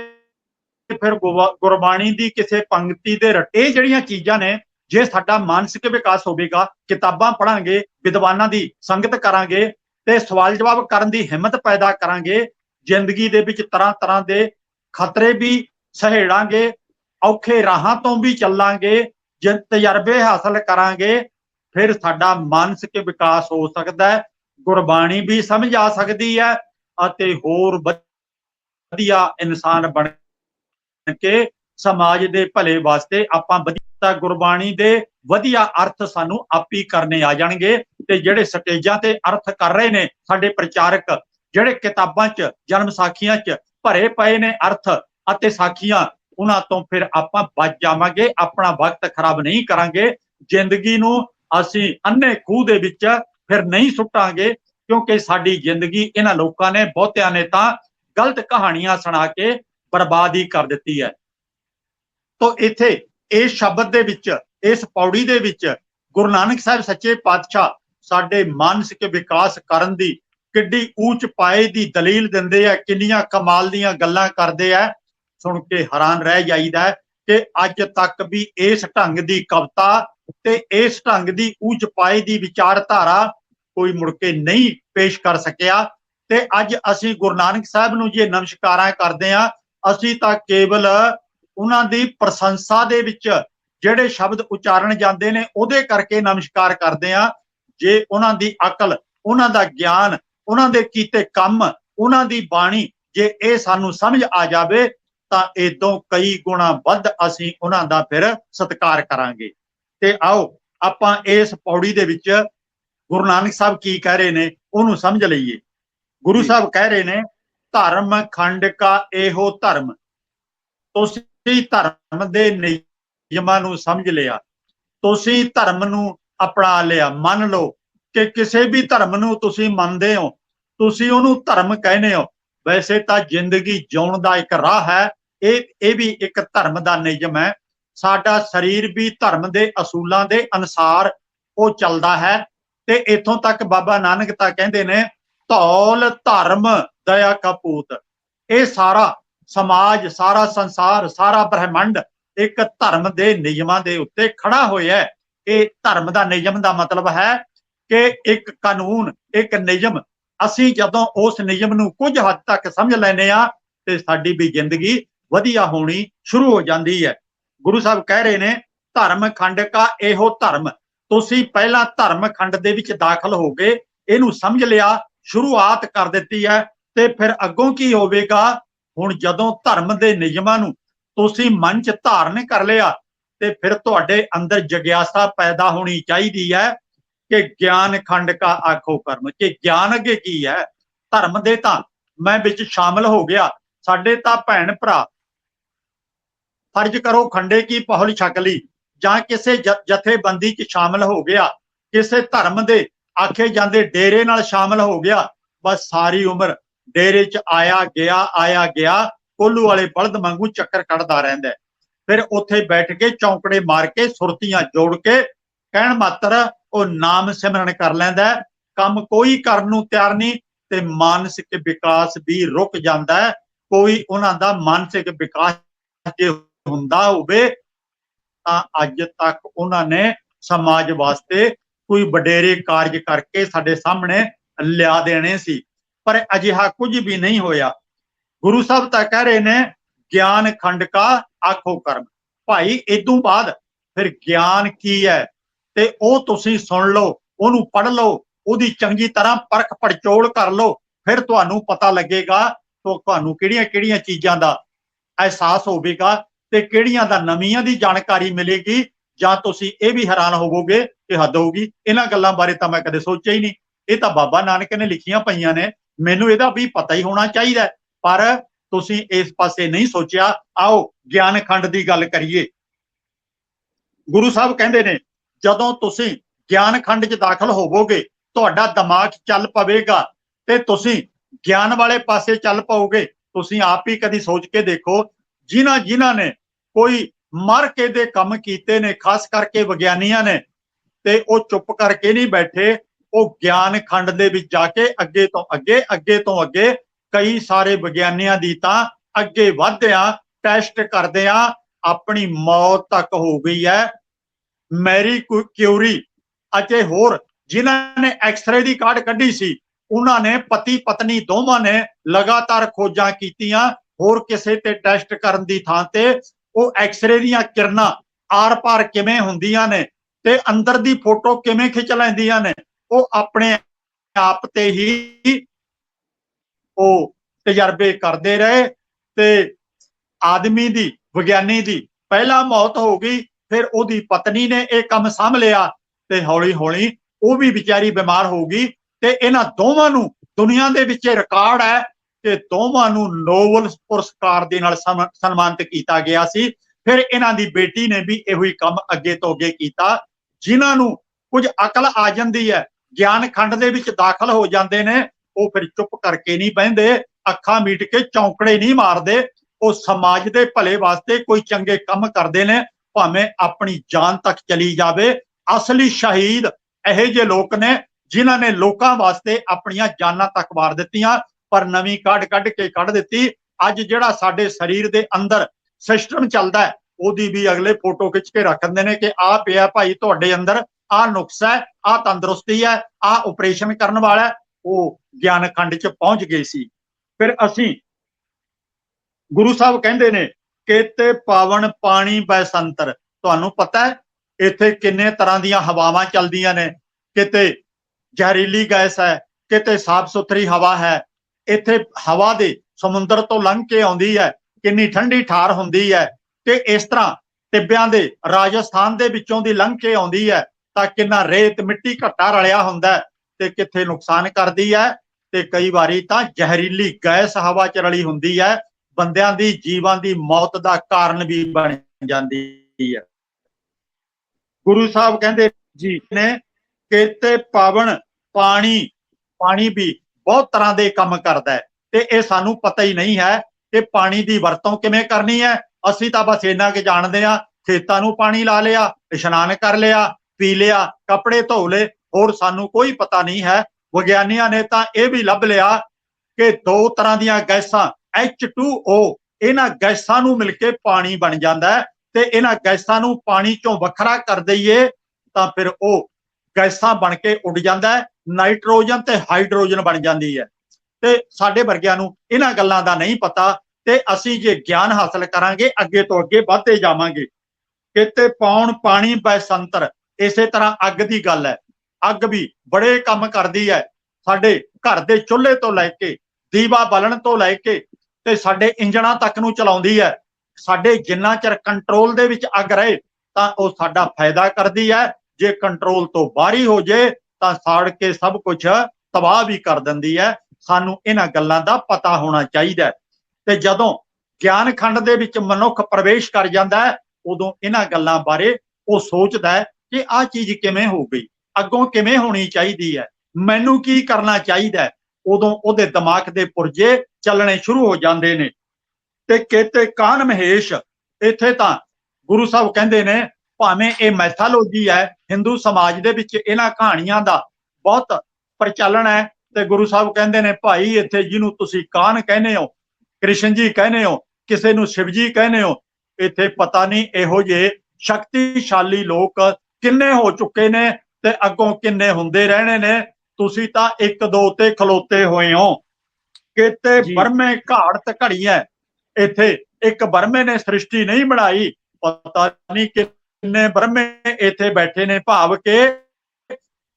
ਫਿਰ ਗੁਰਬਾਣੀ ਦੀ ਕਿਸੇ ਪੰਕਤੀ ਦੇ ਰਟੇ ਜਿਹੜੀਆਂ ਚੀਜ਼ਾਂ ਨੇ, ਜੇ ਸਾਡਾ ਮਾਨਸਿਕ ਵਿਕਾਸ ਹੋਵੇਗਾ, ਕਿਤਾਬਾਂ ਪੜਾਂਗੇ ਵਿਦਵਾਨਾਂ ਦੀ ਸੰਗਤ ਕਰਾਂਗੇ ਤੇ ਸਵਾਲ ਜਵਾਬ ਕਰਨ ਦੀ ਹਿੰਮਤ ਪੈਦਾ ਕਰਾਂਗੇ, ਜ਼ਿੰਦਗੀ ਦੇ ਵਿੱਚ ਤਰ੍ਹਾਂ ਤਰ੍ਹਾਂ ਦੇ ਖਤਰੇ ਵੀ ਸਹਿੜਾਂਗੇ, ਔਖੇ ਰਾਹਾਂ ਤੋਂ ਵੀ ਚੱਲਾਂਗੇ, ਜੇ, ਤਜਰਬੇ ਹਾਸਲ ਕਰਾਂਗੇ ਫਿਰ ਸਾਡਾ ਮਾਨਸਿਕ ਵਿਕਾਸ ਹੋ ਸਕਦਾ ਹੈ, ਗੁਰਬਾਣੀ ਵੀ ਸਮਝ ਆ ਸਕਦੀ ਹੈ ਅਤੇ ਹੋਰ ਵਧੀਆ ਇਨਸਾਨ ਬਣ ਕੇ ਸਮਾਜ ਦੇ ਭਲੇ ਵਾਸਤੇ ਆਪਾਂ ਵਧੀਆ ਗੁਰਬਾਣੀ ਦੇ ਵਧੀਆ ਅਰਥ ਸਾਨੂੰ ਆਪੀ ਕਰਨੇ ਆ ਜਾਣਗੇ ਤੇ ਜਿਹੜੇ ਸਟੇਜਾਂ ਤੇ ਅਰਥ ਕਰ ਰਹੇ ਨੇ ਸਾਡੇ ਪ੍ਰਚਾਰਕ, ਜਿਹੜੇ ਕਿਤਾਬਾਂ 'ਚ, ਜਨਮ ਸਾਖੀਆਂ 'ਚ ਭਰੇ ਪਏ ਨੇ ਅਰਥ ਅਤੇ ਸਾਖੀਆਂ, ਉਹਨਾਂ ਤੋਂ ਫਿਰ ਆਪਾਂ ਬਚ ਜਾਵਾਂਗੇ, ਆਪਣਾ ਵਕਤ ਖਰਾਬ ਨਹੀਂ ਕਰਾਂਗੇ, ਜ਼ਿੰਦਗੀ ਨੂੰ ਅਸੀਂ ਅੰਨੇ ਖੂਹ ਦੇ ਵਿੱਚ ਫਿਰ ਨਹੀਂ ਸੁੱਟਾਂਗੇ, ਕਿਉਂਕਿ ਸਾਡੀ ਜ਼ਿੰਦਗੀ ਇਹਨਾਂ ਲੋਕਾਂ ਨੇ, ਬਹੁਤਿਆਂ ਨੇ ਤਾਂ ਗਲਤ ਕਹਾਣੀਆਂ ਸੁਣਾ ਕੇ ਬਰਬਾਦੀ ਕਰ ਦਿੱਤੀ ਹੈ। ਤੋਂ ਇੱਥੇ ਇਸ ਸ਼ਬਦ ਦੇ ਵਿੱਚ, ਇਸ ਪੌੜੀ ਦੇ ਵਿੱਚ ਗੁਰੂ ਨਾਨਕ ਸਾਹਿਬ ਸੱਚੇ ਪਾਤਸ਼ਾਹ ਸਾਡੇ ਮਾਨਸਿਕ ਵਿਕਾਸ ਕਰਨ ਦੀ ਕਿੱਡੀ ਉੱਚ ਪਾਏ ਦੀ ਦਲੀਲ ਦਿੰਦੇ ਆ, ਕਿੰਨੀਆਂ ਕਮਾਲ ਦੀਆਂ ਗੱਲਾਂ ਕਰਦੇ ਆ। ਸੁਣ ਕੇ ਹੈਰਾਨ ਰਹਿ ਜਾਈਦਾ ਕਿ ਅੱਜ ਤੱਕ ਵੀ ਇਸ ਢੰਗ ਦੀ ਕਵਿਤਾ ਤੇ ਇਸ ਢੰਗ ਦੀ ਉੱਚ ਪਾਏ ਦੀ ਵਿਚਾਰਧਾਰਾ ਕੋਈ ਮੁੜ ਕੇ ਨਹੀਂ ਪੇਸ਼ ਕਰ ਸਕਿਆ। ਤੇ ਅੱਜ ਅਸੀਂ ਗੁਰੂ ਨਾਨਕ ਸਾਹਿਬ ਨੂੰ ਜੇ ਨਮਸਕਾਰਾਂ ਕਰਦੇ ਆ ਅਸੀਂ ਤਾਂ ਕੇਵਲ ਉਹਨਾਂ ਦੀ ਪ੍ਰਸ਼ੰਸਾ ਦੇ ਵਿੱਚ ਜਿਹੜੇ ਸ਼ਬਦ ਉਚਾਰਨ ਜਾਂਦੇ ਨੇ, ਉਹਦੇ ਕਰਕੇ ਨਮਸਕਾਰ ਕਰਦੇ ਆ ਜੇ ਉਹਨਾਂ ਦੀ ਅਕਲ, ਉਹਨਾਂ ਦਾ ਗਿਆਨ, ਉਹਨਾਂ ਦੇ ਕੀਤੇ ਕੰਮ, ਉਹਨਾਂ ਦੀ ਬਾਣੀ ਜੇ ਇਹ ਸਾਨੂੰ ਸਮਝ ਆ ਜਾਵੇ, ਤਾਂ ਇਦੋਂ ਕਈ ਗੁਣਾ ਵੱਧ ਅਸੀਂ ਉਹਨਾਂ ਦਾ ਫਿਰ ਸਤਿਕਾਰ ਕਰਾਂਗੇ। ਤੇ ਆਓ ਆਪਾਂ ਇਸ ਪੌੜੀ ਦੇ ਵਿੱਚ ਗੁਰੂ ਨਾਨਕ ਸਾਹਿਬ ਕੀ ਕਹਿ ਰਹੇ ਨੇ ਉਹਨੂੰ ਸਮਝ ਲਈਏ। ਗੁਰੂ ਸਾਹਿਬ ਕਹਿ ਰਹੇ ਨੇ ਧਰਮ ਖੰਡ ਕਾ ਇਹੋ ਧਰਮ। ਤੁਸੀਂ ਧਰਮ ਦੇ ਨਿਯਮਾਂ ਨੂੰ ਸਮਝ ਲਿਆ। ਤੁਸੀਂ ਧਰਮ ਨੂੰ ਅਪਣਾ ਲਿਆ। ਮੰਨ ਲਓ ਕਿ ਕਿਸੇ ਵੀ ਧਰਮ ਨੂੰ ਤੁਸੀਂ ਮੰਨਦੇ ਹੋ ਤੁਸੀਂ ਉਹਨੂੰ ਧਰਮ ਕਹਿੰਦੇ ਹੋ। ਵੈਸੇ ਤਾਂ ਜ਼ਿੰਦਗੀ ਜਿਉਣ ਦਾ ਇੱਕ ਰਾਹ ਹੈ। ਇਹ ਇਹ ਵੀ ਇੱਕ ਧਰਮ ਦਾ ਨਿਯਮ ਹੈ। ਸਾਡਾ ਸਰੀਰ ਵੀ ਧਰਮ ਦੇ ਅਸੂਲਾਂ ਦੇ ਅਨਸਾਰ ਉਹ ਚੱਲਦਾ ਹੈ ਤੇ ਇਥੋਂ ਤੱਕ ਬਾਬਾ ਨਾਨਕ ਤਾਂ ਕਹਿੰਦੇ ਨੇ, ਧੌਲ, ਧਰਮ, ਦਇਆ ਕਪੂਤ ਇਹ ਸਾਰਾ ਸਮਾਜ, ਸਾਰਾ ਸੰਸਾਰ, ਸਾਰਾ ਬ੍ਰਹਿਮੰਡ ਇੱਕ ਧਰਮ ਦੇ ਨਿਯਮਾਂ ਦੇ ਉੱਤੇ ਖੜਾ ਹੋਇਆ ਹੈ। ਇਹ ਧਰਮ ਦਾ ਨਿਯਮ ਦਾ ਮਤਲਬ ਹੈ ਕਿ ਇੱਕ ਕਾਨੂੰਨ, ਇੱਕ ਨਿਯਮ। ਅਸੀਂ ਜਦੋਂ ਉਸ ਨਿਯਮ ਨੂੰ ਕੁਝ ਹੱਦ ਤੱਕ ਸਮਝ ਲੈਨੇ ਆ ਤੇ ਸਾਡੀ ਵੀ ਜ਼ਿੰਦਗੀ ਵਧੀਆ ਹੋਣੀ ਸ਼ੁਰੂ ਹੋ ਜਾਂਦੀ ਹੈ। ਗੁਰੂ ਸਾਹਿਬ ਕਹਿ ਰਹੇ ਨੇ, ਧਰਮ ਖੰਡ ਕਾ ਇਹੋ ਧਰਮ। ਤੁਸੀਂ ਪਹਿਲਾਂ ਧਰਮ ਖੰਡ ਦੇ ਵਿੱਚ ਦਾਖਲ ਹੋ ਗਏ, ਇਹਨੂੰ ਸਮਝ ਲਿਆ, ਸ਼ੁਰੂਆਤ ਕਰ ਦਿੱਤੀ ਹੈ, ਤੇ ਫਿਰ ਅੱਗੋਂ ਕੀ ਹੋਵੇਗਾ? ਹੁਣ ਜਦੋਂ ਧਰਮ ਦੇ ਨਿਯਮਾਂ ਨੂੰ ਤੁਸੀਂ ਮਨ 'ਚ ਧਾਰਨ ਕਰ ਲਿਆ, ਤੇ ਫਿਰ ਤੁਹਾਡੇ ਅੰਦਰ ਜਗਿਆਸਾ ਪੈਦਾ ਹੋਣੀ ਚਾਹੀਦੀ ਹੈ ਕਿ ਗਿਆਨ ਖੰਡ ਕਾ ਆਖੋ ਕਰਮ। ਕਿ ਗਿਆਨ ਅੱਗੇ ਕੀ ਹੈ? ਧਰਮ ਦੇ ਤਾਂ ਮੈਂ ਵਿੱਚ ਸ਼ਾਮਲ ਹੋ ਗਿਆ। ਸਾਡੇ ਤਾਂ ਭੈਣ ਭਰਾ ਫਰਜ਼ ਕਰੋ ਖੰਡੇ ਕੀ ਪਹਲ ਛਕਲੀ ਜਾਂ ਕਿਸੇ ਜ- ਜਥੇਬੰਦੀ 'ਚ ਸ਼ਾਮਲ ਹੋ ਗਿਆ, ਕਿਸੇ ਧਰਮ ਦੇ ਆਖੇ ਜਾਂਦੇ ਡੇਰੇ ਨਾਲ ਸ਼ਾਮਲ ਹੋ ਗਿਆ, ਬਸ ਸਾਰੀ ਉਮਰ ਡੇਰੇ 'ਚ ਆਇਆ ਗਿਆ ਆਇਆ ਗਿਆ, ਕੋਲੂ ਵਾਲੇ ਬਲਦ ਵਾਂਗੂ ਚੱਕਰ ਕੱਢਦਾ ਰਹਿੰਦਾ ਫਿਰ ਉੱਥੇ ਬੈਠ ਕੇ ਚੌਂਕੜੇ ਮਾਰ ਕੇ ਸੁਰਤੀਆਂ ਜੋੜ ਕੇ ਕਹਿਣ ਮਾਤਰ ਉਹ ਨਾਮ ਸਿਮਰਨ ਕਰ ਲੈਂਦਾ ਕੰਮ ਕੋਈ ਕਰਨ ਨੂੰ ਤਿਆਰ ਨਹੀਂ ਤੇ ਮਾਨਸਿਕ ਵਿਕਾਸ ਵੀ ਰੁਕ ਜਾਂਦਾ ਹੈ, ਕੋਈ ਉਹਨਾਂ ਦਾ ਮਾਨਸਿਕ ਵਿਕਾਸ ਜੇ ਹੁੰਦਾ ਹੋਵੇ, ਤਾਂ ਅੱਜ ਤੱਕ ਉਹਨਾਂ ਨੇ ਸਮਾਜ ਵਾਸਤੇ ਕੋਈ ਵਡੇਰੇ ਕਾਰਜ ਕਰਕੇ ਸਾਡੇ ਸਾਹਮਣੇ ਲਿਆ ਦੇਣੇ ਸੀ। ਪਰ ਅਜਿਹਾ ਕੁਝ ਵੀ ਨਹੀਂ ਹੋਇਆ। ਗੁਰੂ ਸਾਹਿਬ ਤਾਂ ਕਹਿ ਰਹੇ ਨੇ, ਗਿਆਨ ਖੰਡ ਕਾ ਆਖੋ ਕਰਮ। ਭਾਈ ਇਦੋਂ ਬਾਅਦ ਫਿਰ ਗਿਆਨ ਕੀ ਹੈ? ਤੇ ਉਹ ਤੁਸੀਂ ਸੁਣ ਲਓ, ਉਹਨੂੰ ਪੜ੍ਹ ਲਓ, ਉਹਦੀ ਚੰਗੀ ਤਰ੍ਹਾਂ ਪਰਖ ਪੜਚੋਲ ਕਰ ਲਓ, ਫਿਰ ਤੁਹਾਨੂੰ ਪਤਾ ਲੱਗੇਗਾ ਤੁਹਾਨੂੰ ਕਿਹੜੀਆਂ-ਕਿਹੜੀਆਂ ਚੀਜ਼ਾਂ ਦਾ ਅਹਿਸਾਸ ਹੋਵੇਗਾ ਤੇ ਕਿਹੜੀਆਂ ਦਾ ਨਵੀਆਂ ਦੀ ਜਾਣਕਾਰੀ ਮਿਲੇਗੀ, ਜਾਂ ਤੁਸੀਂ ਇਹ ਵੀ ਹੈਰਾਨ ਹੋਵੋਗੇ ਕਿ ਹੱਦ ਹੋਊਗੀ। ਇਹਨਾਂ ਗੱਲਾਂ ਬਾਰੇ ਤਾਂ ਮੈਂ ਕਦੇ ਸੋਚਿਆ ਹੀ ਨਹੀਂ। ਇਹ ਤਾਂ ਬਾਬਾ ਨਾਨਕ ਨੇ ਲਿਖੀਆਂ ਪਈਆਂ ਨੇ। ਮੈਨੂੰ ਇਹਦਾ ਵੀ ਪਤਾ ਹੀ ਹੋਣਾ ਚਾਹੀਦਾ ਪਰ ਤੁਸੀਂ ਇਸ ਪਾਸੇ ਨਹੀਂ ਸੋਚਿਆ। ਆਓ ਗਿਆਨ ਖੰਡ ਦੀ ਗੱਲ ਕਰੀਏ। ਗੁਰੂ ਸਾਹਿਬ ਕਹਿੰਦੇ ਨੇ, ਜਦੋਂ ਤੁਸੀਂ ਗਿਆਨ ਖੰਡ 'ਚ ਦਾਖਲ ਹੋਵੋਗੇ, ਤੁਹਾਡਾ ਦਿਮਾਗ ਚੱਲ ਪਵੇਗਾ। ਤੇ ਤੁਸੀਂ ਗਿਆਨ ਵਾਲੇ ਪਾਸੇ ਚੱਲ ਪਾਓਗੇ। ਤੁਸੀਂ ਆਪ ਹੀ ਕਦੀ ਸੋਚ ਕੇ ਦੇਖੋ ਜਿਨ੍ਹਾਂ ਜਿਨ੍ਹਾਂ ਨੇ ਕੋਈ ਮਰ ਕੇ ਦੇ ਕੰਮ ਕੀਤੇ ਨੇ, ਖਾਸ ਕਰਕੇ ਵਿਗਿਆਨੀਆਂ ਨੇ, ਤੇ ਉਹ ਚੁੱਪ ਕਰਕੇ ਨਹੀਂ ਬੈਠੇ, ਉਹ ਗਿਆਨ ਖੰਡ ਦੇ ਵਿੱਚ ਜਾ ਕੇ ਅੱਗੇ ਤੋਂ ਅੱਗੇ ਅੱਗੇ ਤੋਂ ਅੱਗੇ ਕਈ ਸਾਰੇ ਵਿਗਿਆਨੀਆਂ ਦੀ ਤਾਂ ਅੱਗੇ ਵਧਦਿਆਂ ਟੈਸਟ ਕਰਦਿਆਂ ਆਪਣੀ ਮੌਤ ਤੱਕ ਹੋ ਗਈ ਹੈ। ਮੈਰੀ ਕੁ- ਕਿਊਰੀ ਅਤੇ ਹੋਰ ਜਿਨ੍ਹਾਂ ਨੇ ਐਕਸ-ਰੇ ਦੀ ਕਾਢ ਕੱਢੀ ਸੀ, ਉਹਨਾਂ ਨੇ ਪਤੀ ਪਤਨੀ ਦੋਵਾਂ ਨੇ ਲਗਾਤਾਰ ਖੋਜਾਂ ਕੀਤੀਆਂ, ਹੋਰ ਕਿਸੇ ਤੇ ਟੈਸਟ ਕਰਨ ਦੀ ਥਾਂ ਤੇ ਉਹ ਐਕਸ-ਰੇ ਦੀਆਂ ਕਿਰਨਾਂ ਆਰ-ਪਾਰ ਕਿਵੇਂ ਹੁੰਦੀਆਂ ਨੇ ਤੇ ਅੰਦਰ ਦੀ ਫੋਟੋ ਕਿਵੇਂ ਖਿੱਚ ਲੈਂਦੀਆਂ ਨੇ, ਉਹ ਆਪਣੇ ਆਪ ਤੇ ਹੀ ਉਹ ਤਜਰਬੇ ਕਰਦੇ ਰਹੇ ਤੇ ਆਦਮੀ ਦੀ, ਵਿਗਿਆਨੀ ਦੀ ਪਹਿਲਾਂ ਮੌਤ ਹੋ ਗਈ, ਫਿਰ ਉਹਦੀ ਪਤਨੀ ਨੇ ਇਹ ਕੰਮ ਸੰਭ ਲਿਆ ਤੇ ਹੌਲੀ ਹੌਲੀ ਉਹ ਵੀ ਵਿਚਾਰੀ ਬਿਮਾਰ ਹੋ ਗਈ ਤੇ ਇਹਨਾਂ ਦੋਵਾਂ ਨੂੰ ਦੁਨੀਆ ਦੇ ਵਿੱਚ ਰਿਕਾਰਡ ਹੈ ਕਿ ਦੋਵਾਂ ਨੂੰ ਨੋਬਲ ਪੁਰਸਕਾਰ ਦੇ ਨਾਲ ਸਮ- ਸਨਮਾਨਿਤ ਕੀਤਾ ਗਿਆ ਸੀ। ਫਿਰ ਇਹਨਾਂ ਦੀ ਬੇਟੀ ਨੇ ਵੀ ਇਹੋ ਹੀ ਕੰਮ ਅੱਗੇ ਤੋਂ ਅੱਗੇ ਕੀਤਾ, ਜਿਨ੍ਹਾਂ ਨੂੰ ਕੁਝ ਅਕਲ ਆ ਜਾਂਦੀ ਹੈ, ਗਿਆਨ ਖੰਡ ਦੇ ਵਿੱਚ ਦਾਖਲ ਹੋ ਜਾਂਦੇ ਨੇ, ਉਹ ਫਿਰ ਚੁੱਪ ਕਰਕੇ ਨਹੀਂ ਬਹਿੰਦੇ, ਅੱਖਾਂ ਮੀਟ ਕੇ ਚੌਂਕੜੇ ਨਹੀਂ ਮਾਰਦੇ, ਉਹ ਸਮਾਜ ਦੇ ਭਲੇ ਵਾਸਤੇ ਕੋਈ ਚੰਗੇ ਕੰਮ ਕਰਦੇ ਨੇ, ਭਾਵੇਂ ਆਪਣੀ ਜਾਨ ਤੱਕ ਚਲੀ ਜਾਵੇ। ਅਸਲੀ ਸ਼ਹੀਦ ਇਹੋ ਜਿਹੇ ਲੋਕ ਨੇ, ਜਿਨ੍ਹਾਂ ਨੇ ਲੋਕਾਂ ਵਾਸਤੇ ਆਪਣੀਆਂ ਜਾਨਾਂ ਤੱਕ ਵਾਰ ਦਿੱਤੀਆਂ ਪਰ ਨਵੀਂ ਕੱਢ ਕੱਢ ਕੇ ਕੱਢ ਦਿੱਤੀ। ਅੱਜ ਜਿਹੜਾ ਸਾਡੇ ਸਰੀਰ ਦੇ ਅੰਦਰ ਸਿਸਟਮ ਚੱਲਦਾ ਹੈ, ਉਹਦੀ ਵੀ ਅਗਲੇ ਫੋਟੋ ਖਿੱਚ ਕੇ ਰੱਖ ਦਿੰਦੇ ਨੇ ਕਿ ਆਹ ਪਿਆ ਭਾਈ ਤੁਹਾਡੇ ਅੰਦਰ, ਆਹ ਨੁਕਸ ਹੈ, ਆਹ ਤੰਦਰੁਸਤੀ ਹੈ, ਆਹ ਆਪਰੇਸ਼ਨ ਕਰਨ ਵਾਲਾ ਉਹ ਗਿਆਨ ਖੰਡ ਚ ਪਹੁੰਚ ਗਏ ਸੀ। ਫਿਰ ਅਸੀਂ ਗੁਰੂ ਸਾਹਿਬ ਕਹਿੰਦੇ ਨੇ, ਕਿਤੇ ਪਾਵਨ ਪਾਣੀ ਬੈਸੰਤਰ। ਤੁਹਾਨੂੰ ਪਤਾ ਹੈ, ਇੱਥੇ ਕਿੰਨੇ ਤਰ੍ਹਾਂ ਦੀਆਂ ਹਵਾਵਾਂ ਚੱਲਦੀਆਂ ਨੇ। ਕਿਤੇ ਜ਼ਹਿਰੀਲੀ ਗੈਸ ਹੈ, ਕਿਤੇ ਸਾਫ਼ ਸੁਥਰੀ ਹਵਾ ਹੈ ਇੱਥੇ ਹਵਾ ਦੇ ਸਮੁੰਦਰ ਤੋਂ ਲੰਘ ਕੇ ਆਉਂਦੀ ਹੈ, ਕਿੰਨੀ ਠੰਡੀ ਠਾਰ ਹੁੰਦੀ ਹੈ ਤੇ ਇਸ ਤਰ੍ਹਾਂ ਟਿੱਬਿਆਂ ਦੇ ਰਾਜਸਥਾਨ ਦੇ ਵਿੱਚੋਂ ਦੀ ਲੰਘ ਕੇ ਆਉਂਦੀ ਹੈ ਤਾਂ ਕਿੰਨਾ ਰੇਤ ਮਿੱਟੀ ਘੱਟਾ ਰਲਿਆ ਹੁੰਦਾ ਤੇ ਕਿੱਥੇ ਨੁਕਸਾਨ ਕਰਦੀ ਹੈ ਤੇ ਕਈ ਵਾਰੀ ਤਾਂ ਜ਼ਹਿਰੀਲੀ ਗੈਸ ਹਵਾ ਚ ਰਲੀ ਹੁੰਦੀ ਹੈ, ਬੰਦਿਆਂ ਦੀ ਜੀਵਾਂ ਦੀ ਮੌਤ ਦਾ ਕਾਰਨ ਵੀ ਬਣ ਜਾਂਦੀ ਹੈ। ਗੁਰੂ ਸਾਹਿਬ ਕਹਿੰਦੇ ਜੀ ਨੇ ਕਿਤੇ ਪਾਵਨ ਪਾਣੀ ਪਾਣੀ ਵੀ ਬਹੁਤ ਤਰ੍ਹਾਂ ਦੇ ਕੰਮ ਕਰਦਾ ਹੈ ਤੇ ਇਹ ਸਾਨੂੰ ਪਤਾ ਹੀ ਨਹੀਂ ਹੈ ਕਿ ਪਾਣੀ ਦੀ ਵਰਤੋਂ ਕਿਵੇਂ ਕਰਨੀ ਹੈ। ਅਸੀਂ ਤਾਂ ਬਸ ਇੰਨਾ ਕਿ ਜਾਣਦੇ ਆ ਖੇਤਾਂ ਨੂੰ ਪਾਣੀ ਲਾ ਲਿਆ, ਇਸ਼ਨਾਨ ਕਰ ਲਿਆ, ਪੀ ਲਿਆ, ਕੱਪੜੇ ਧੋ ਲਏ, ਹੋਰ ਸਾਨੂੰ ਕੋਈ ਪਤਾ ਨਹੀਂ ਹੈ। ਵਿਗਿਆਨੀਆਂ ਨੇ ਤਾਂ ਇਹ ਵੀ ਲੱਭ ਲਿਆ ਕਿ ਦੋ ਤਰ੍ਹਾਂ ਦੀਆਂ ਗੈਸਾਂ H2O ਇਹਨਾਂ ਗੈਸਾਂ ਨੂੰ ਮਿਲ ਕੇ ਪਾਣੀ ਬਣ ਜਾਂਦਾ ਹੈ ਤੇ ਇਹਨਾਂ ਗੈਸਾਂ ਨੂੰ ਪਾਣੀ ਚੋਂ ਵੱਖਰਾ ਕਰ ਦਈਏ ਤਾਂ ਫਿਰ ਉਹ ਗੈਸਾਂ ਬਣ ਕੇ ਉੱਡ ਜਾਂਦਾ ਹੈ। ਨਾਈਟ੍ਰੋਜਨ ਤੇ ਹਾਈਡਰੋਜਨ ਬਣ ਜਾਂਦੀ ਹੈ। ਤੇ ਸਾਡੇ ਵਰਗਿਆਂ ਨੂੰ ਇਹਨਾਂ ਗੱਲਾਂ ਦਾ ਨਹੀਂ ਪਤਾ ਤੇ ਅਸੀਂ ਜੇ ਗਿਆਨ ਹਾਸਲ ਕਰਾਂਗੇ, ਅੱਗੇ ਤੋਂ ਅੱਗੇ ਵਧਦੇ ਜਾਵਾਂਗੇ। ਕਿਤੇ ਪੌਣ ਪਾਣੀ ਬੈਸੰਤਰ ਇਸੇ ਤਰ੍ਹਾਂ ਅੱਗ ਦੀ ਗੱਲ ਹੈ। ਅੱਗ ਵੀ ਬੜੇ ਕੰਮ ਕਰਦੀ ਹੈ। ਸਾਡੇ ਘਰ ਦੇ ਚੁੱਲ੍ਹੇ ਤੋਂ ਲੈ ਕੇ, ਦੀਵਾ ਬਲਣ ਤੋਂ ਲੈ ਕੇ ਤੇ ਸਾਡੇ ਇੰਜਣਾਂ ਤੱਕ ਨੂੰ ਚਲਾਉਂਦੀ ਹੈ। ਸਾਡੇ ਜਿੰਨਾ ਚਿਰ ਕੰਟਰੋਲ ਦੇ ਵਿੱਚ ਅੱਗ ਰਹੇ, ਤਾਂ ਉਹ ਸਾਡਾ ਫਾਇਦਾ ਕਰਦੀ ਹੈ। ਜੇ ਕੰਟਰੋਲ ਤੋਂ ਬਾਹਰੀ ਹੋ ਜੇ ਤਾਂ ਸਾੜ ਕੇ ਸਭ ਕੁਝ ਤਬਾਹ ਵੀ ਕਰ ਦਿੰਦੀ ਹੈ। ਸਾਨੂੰ ਇਹਨਾਂ ਗੱਲਾਂ ਦਾ ਪਤਾ ਹੋਣਾ ਚਾਹੀਦਾ ਤੇ ਜਦੋਂ ਗਿਆਨ ਖੰਡ ਦੇ ਵਿੱਚ ਮਨੁੱਖ ਪ੍ਰਵੇਸ਼ ਕਰ ਜਾਂਦਾ ਹੈ, ਉਦੋਂ ਇਹਨਾਂ ਗੱਲਾਂ ਬਾਰੇ ਉਹ ਸੋਚਦਾ ਹੈ ਕਿ ਆਹ ਚੀਜ਼ ਕਿਵੇਂ ਹੋ ਗਈ, ਅੱਗੋਂ ਕਿਵੇਂ ਹੋਣੀ ਚਾਹੀਦੀ ਹੈ, ਮੈਨੂੰ ਕੀ ਕਰਨਾ ਚਾਹੀਦਾ ਉਦੋਂ ਉਹਦੇ ਦਿਮਾਗ ਦੇ ਪੁਰਜੇ ਚੱਲਣੇ ਸ਼ੁਰੂ ਹੋ ਜਾਂਦੇ ਨੇ। ਤੇ ਕਿਤੇ ਕਾਨ ਮਹੇਸ਼, ਇੱਥੇ ਤਾਂ ਗੁਰੂ ਸਾਹਿਬ ਕਹਿੰਦੇ ਨੇ ਭਾਵੇਂ ਇਹ ਮੈਥੋਲੋਜੀ ਹੈ ਹਿੰਦੂ ਸਮਾਜ ਦੇ ਵਿੱਚ ਇਹਨਾਂ ਕਹਾਣੀਆਂ ਦਾ ਬਹੁਤ ਪ੍ਰਚਲਨ ਹੈ ਤੇ ਗੁਰੂ ਸਾਹਿਬ ਕਹਿੰਦੇ ਨੇ ਭਾਈ ਇੱਥੇ ਜਿਹਨੂੰ ਤੁਸੀਂ ਕਾਨ ਕਹਿੰਦੇ ਹੋ ਕ੍ਰਿਸ਼ਨ ਜੀ ਕਹਿੰਦੇ ਹੋ ਕਿਸੇ ਨੂੰ ਸ਼ਿਵ ਜੀ ਕਹਿੰਦੇ ਹੋ ਇੱਥੇ ਪਤਾ ਨਹੀਂ ਇਹੋ ਜਿਹੇ ਸ਼ਕਤੀਸ਼ਾਲੀ ਲੋਕ ਕਿੰਨੇ ਹੋ ਚੁੱਕੇ ਨੇ ਤੇ ਅੱਗੋਂ ਕਿੰਨੇ ਹੁੰਦੇ ਰਹਿਣੇ ਨੇ। ਤੁਸੀਂ ਤਾਂ ਇੱਕ ਦੋ ਤੇ ਖਲੋਤੇ ਹੋਏ ਹੋ। ਕਿਤੇ। ਬਰਮੇ ਘਾੜਤ ਘੜੀ ਹੈ। ਇੱਥੇ ਇੱਕ ਬਰਮੇ ਨੇ ਸ੍ਰਿਸ਼ਟੀ ਨਹੀਂ ਬਣਾਈ। ਪਤਾ ਨਹੀਂ ਕਿੰਨੇ ਬਰਮੇ ਇੱਥੇ ਬੈਠੇ ਨੇ, ਭਾਵ ਕਿ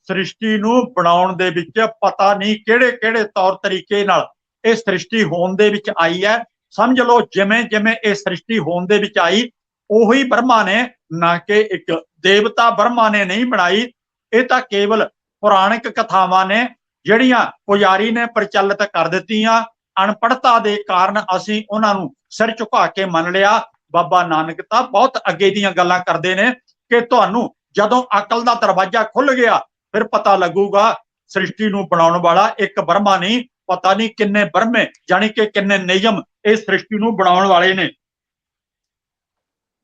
ਸ੍ਰਿਸ਼ਟੀ ਨੂੰ ਬਣਾਉਣ ਦੇ ਵਿੱਚ ਪਤਾ ਨਹੀਂ ਕਿਹੜੇ ਕਿਹੜੇ ਤੌਰ ਤਰੀਕੇ ਨਾਲ ਇਹ ਸ੍ਰਿਸ਼ਟੀ ਹੋਣ ਦੇ ਵਿੱਚ ਆਈ ਹੈ। ਸਮਝ ਲਓ, ਜਿਵੇਂ ਜਿਵੇਂ ਇਹ ਸ੍ਰਿਸ਼ਟੀ ਹੋਣ ਦੇ ਵਿੱਚ ਆਈ, ਉਹੀ ਬ੍ਰਹਮਾ ਨੇ, ਨਾ ਕਿ ਇੱਕ ਦੇਵਤਾ ਬ੍ਰਹਮਾ ਨੇ ਨਹੀਂ ਬਣਾਈ, ਇਹ ਤਾਂ ਕੇਵਲ ਪੁਰਾਣਿਕ ਕਥਾਵਾਂ ਨੇ, ਜਿਹੜੀਆਂ ਪੁਜਾਰੀ ਨੇ ਪ੍ਰਚਲਿਤ ਕਰ ਦਿੱਤੀਆਂ। ਅਨਪੜਤਾ ਦੇ ਕਾਰਨ ਅਸੀਂ ਉਹਨਾਂ ਨੂੰ ਸਿਰ ਝੁਕਾ ਕੇ ਮੰਨ ਲਿਆ। ਬਾਬਾ ਨਾਨਕ ਤਾਂ ਬਹੁਤ ਅੱਗੇ ਦੀਆਂ ਗੱਲਾਂ ਕਰਦੇ ਨੇ ਕਿ ਤੁਹਾਨੂੰ ਜਦੋਂ ਅਕਲ ਦਾ ਦਰਵਾਜ਼ਾ ਖੁੱਲ ਗਿਆ, ਫਿਰ ਪਤਾ ਲੱਗੂਗਾ ਸ੍ਰਿਸ਼ਟੀ ਨੂੰ ਬਣਾਉਣ ਵਾਲਾ ਇੱਕ ਬਰਮਾ ਨਹੀਂ, ਪਤਾ ਨਹੀਂ ਕਿੰਨੇ ਬਰਮੇ ਜਾਨੀ ਕਿ ਕਿੰਨੇ ਨਿਯਮ ਇਹ ਸ੍ਰਿਸ਼ਟੀ ਨੂੰ ਬਣਾਉਣ ਵਾਲੇ ਨੇ।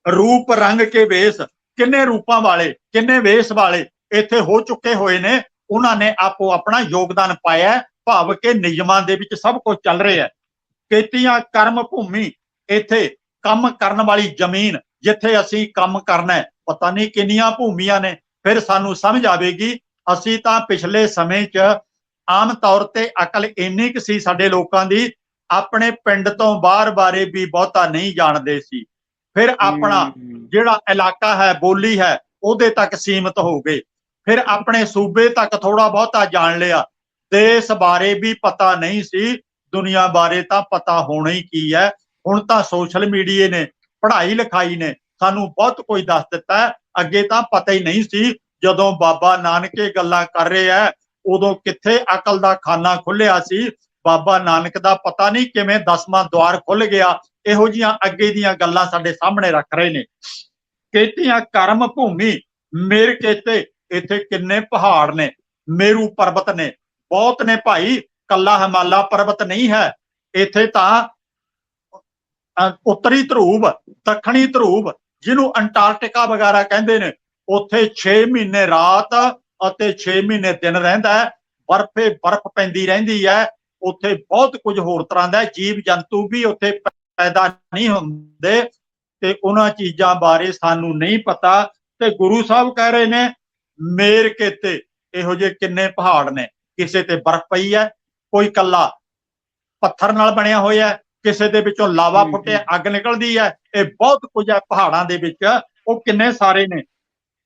ਰੂਪ ਰੰਗ ਕੇ ਵੇਸ, ਕਿੰਨੇ ਰੂਪਾਂ ਵਾਲੇ, ਕਿੰਨੇ ਵੇਸ ਵਾਲੇ ਇੱਥੇ ਹੋ ਚੁੱਕੇ ਹੋਏ ਨੇ, ਉਹਨਾਂ ਨੇ ਆਪੋ ਆਪਣਾ ਯੋਗਦਾਨ ਪਾਇਆ ਭਾਵ ਕਿ ਨਿਯਮਾਂ ਦੇ ਵਿੱਚ ਸਭ ਕੁਝ ਚੱਲ ਰਿਹਾ ਹੈ। ਖੇਤੀਆਂ ਕਰਮ ਭੂਮੀ ਇੱਥੇ ਕੰਮ ਕਰਨ ਵਾਲੀ ਜ਼ਮੀਨ ਜਿੱਥੇ ਅਸੀਂ ਕੰਮ ਕਰਨਾ ਹੈ। ਪਤਾ ਨਹੀਂ ਕਿੰਨੀਆਂ ਭੂਮੀਆਂ ਨੇ ਫਿਰ ਸਾਨੂੰ ਸਮਝ ਆਵੇਗੀ। ਅਸੀਂ ਤਾਂ ਪਿਛਲੇ ਸਮੇਂ 'ਚ ਆਮ ਤੌਰ ਤੇ ਅਕਲ ਇੰਨੀ ਕੁ ਸੀ ਸਾਡੇ ਲੋਕਾਂ ਦੀ ਆਪਣੇ ਪਿੰਡ ਤੋਂ ਬਾਹਰ ਬਾਰੇ ਵੀ ਬਹੁਤਾ ਨਹੀਂ ਜਾਣਦੇ ਸੀ। ਫਿਰ ਆਪਣਾ ਜਿਹੜਾ ਇਲਾਕਾ ਹੈ ਬੋਲੀ ਹੈ ਉਹਦੇ ਤੱਕ ਸੀਮਤ ਹੋ ਗਏ। ਫਿਰ ਆਪਣੇ ਸੂਬੇ ਤੱਕ ਥੋੜਾ ਬਹੁਤਾ ਜਾਣ ਲਿਆ। ਦੇਸ਼ ਬਾਰੇ ਵੀ ਪਤਾ ਨਹੀਂ ਸੀ ਦੁਨੀਆ ਬਾਰੇ ਤਾਂ ਪਤਾ ਹੋਣਾ ਹੀ ਕੀ ਹੈ। ਹੁਣ ਤਾਂ ਸੋਸ਼ਲ ਮੀਡੀਏ ਨੇ, ਪੜ੍ਹਾਈ ਲਿਖਾਈ ਨੇ, ਸਾਨੂੰ ਬਹੁਤ ਕੁਝ ਦੱਸ ਦਿੱਤਾ ਅੱਗੇ ਤਾਂ ਪਤਾ ਹੀ ਨਹੀਂ ਸੀ ਜਦੋਂ ਬਾਬਾ ਨਾਨਕ ਗੱਲਾਂ ਕਰ ਰਹੇ ਹੈ, ਉਦੋਂ ਕਿੱਥੇ ਅਕਲ ਦਾ ਖਾਨਾ ਖੁੱਲਿਆ ਸੀ। ਬਾਬਾ ਨਾਨਕ ਦਾ ਪਤਾ ਨਹੀਂ ਕਿਵੇਂ ਦਸਵਾਂ ਦਵਾਰ ਖੁੱਲ ਗਿਆ। ਇਹੋ ਜੀਆਂ ਅੱਗੇ ਦੀਆਂ ਗੱਲਾਂ ਸਾਡੇ ਸਾਹਮਣੇ ਰੱਖ ਰਹੇ ਨੇ। ਖੇਤੀਆਂ ਕਰਮ ਭੂਮੀ, ਮੇਰ ਕੇਤੇ ਇੱਥੇ ਕਿੰਨੇ ਪਹਾੜ ਨੇ, ਮੇਰੂ ਪਰਬਤ ਨੇ, ਬਹੁਤ ਨੇ ਭਾਈ। ਕੱਲਾ ਹਿਮਾਲਾ ਪਰਬਤ ਨਹੀਂ ਹੈ। ਇੱਥੇ ਤਾਂ ਉੱਤਰੀ ਧਰੂਵ, ਦੱਖਣੀ ਧਰੂਵ, ਜਿਹਨੂੰ ਅੰਟਾਰਕਟਿਕਾ ਵਗੈਰਾ ਕਹਿੰਦੇ ਨੇ, ਉੱਥੇ 6 ਮਹੀਨੇ ਰਾਤ ਅਤੇ 6 ਮਹੀਨੇ ਦਿਨ ਰਹਿੰਦਾ ਹੈ, ਬਰਫੇ ਬਰਫ਼ ਪੈਂਦੀ ਰਹਿੰਦੀ ਹੈ, ਉੱਥੇ ਬਹੁਤ ਕੁਝ ਹੋਰ ਤਰ੍ਹਾਂ ਦਾ ਜੀਵ ਜੰਤੂ ਵੀ ਉੱਥੇ ਪੈਦਾ ਨਹੀਂ ਹੁੰਦੇ ਤੇ ਉਹਨਾਂ ਚੀਜ਼ਾਂ ਬਾਰੇ ਸਾਨੂੰ ਨਹੀਂ ਪਤਾ ਤੇ ਗੁਰੂ ਸਾਹਿਬ ਕਹਿ ਰਹੇ ਨੇ, ਮੇਰ ਕੇਤੇ ਇਹੋ ਜਿਹੇ ਕਿੰਨੇ ਪਹਾੜ ਨੇ, ਕਿਸੇ ਤੇ ਬਰਫ਼ ਪਈ ਹੈ, ਕੋਈ ਕੱਲਾ ਪੱਥਰ ਨਾਲ ਬਣਿਆ ਹੋਇਆ ਕਿਸੇ ਦੇ ਵਿੱਚੋਂ ਲਾਵਾ ਫੁੱਟਿਆ। ਅੱਗ ਨਿਕਲਦੀ ਹੈ ਇਹ ਬਹੁਤ ਕੁਝ ਹੈ ਪਹਾੜਾਂ ਦੇ ਵਿੱਚ। ਉਹ ਕਿੰਨੇ ਸਾਰੇ ਨੇ?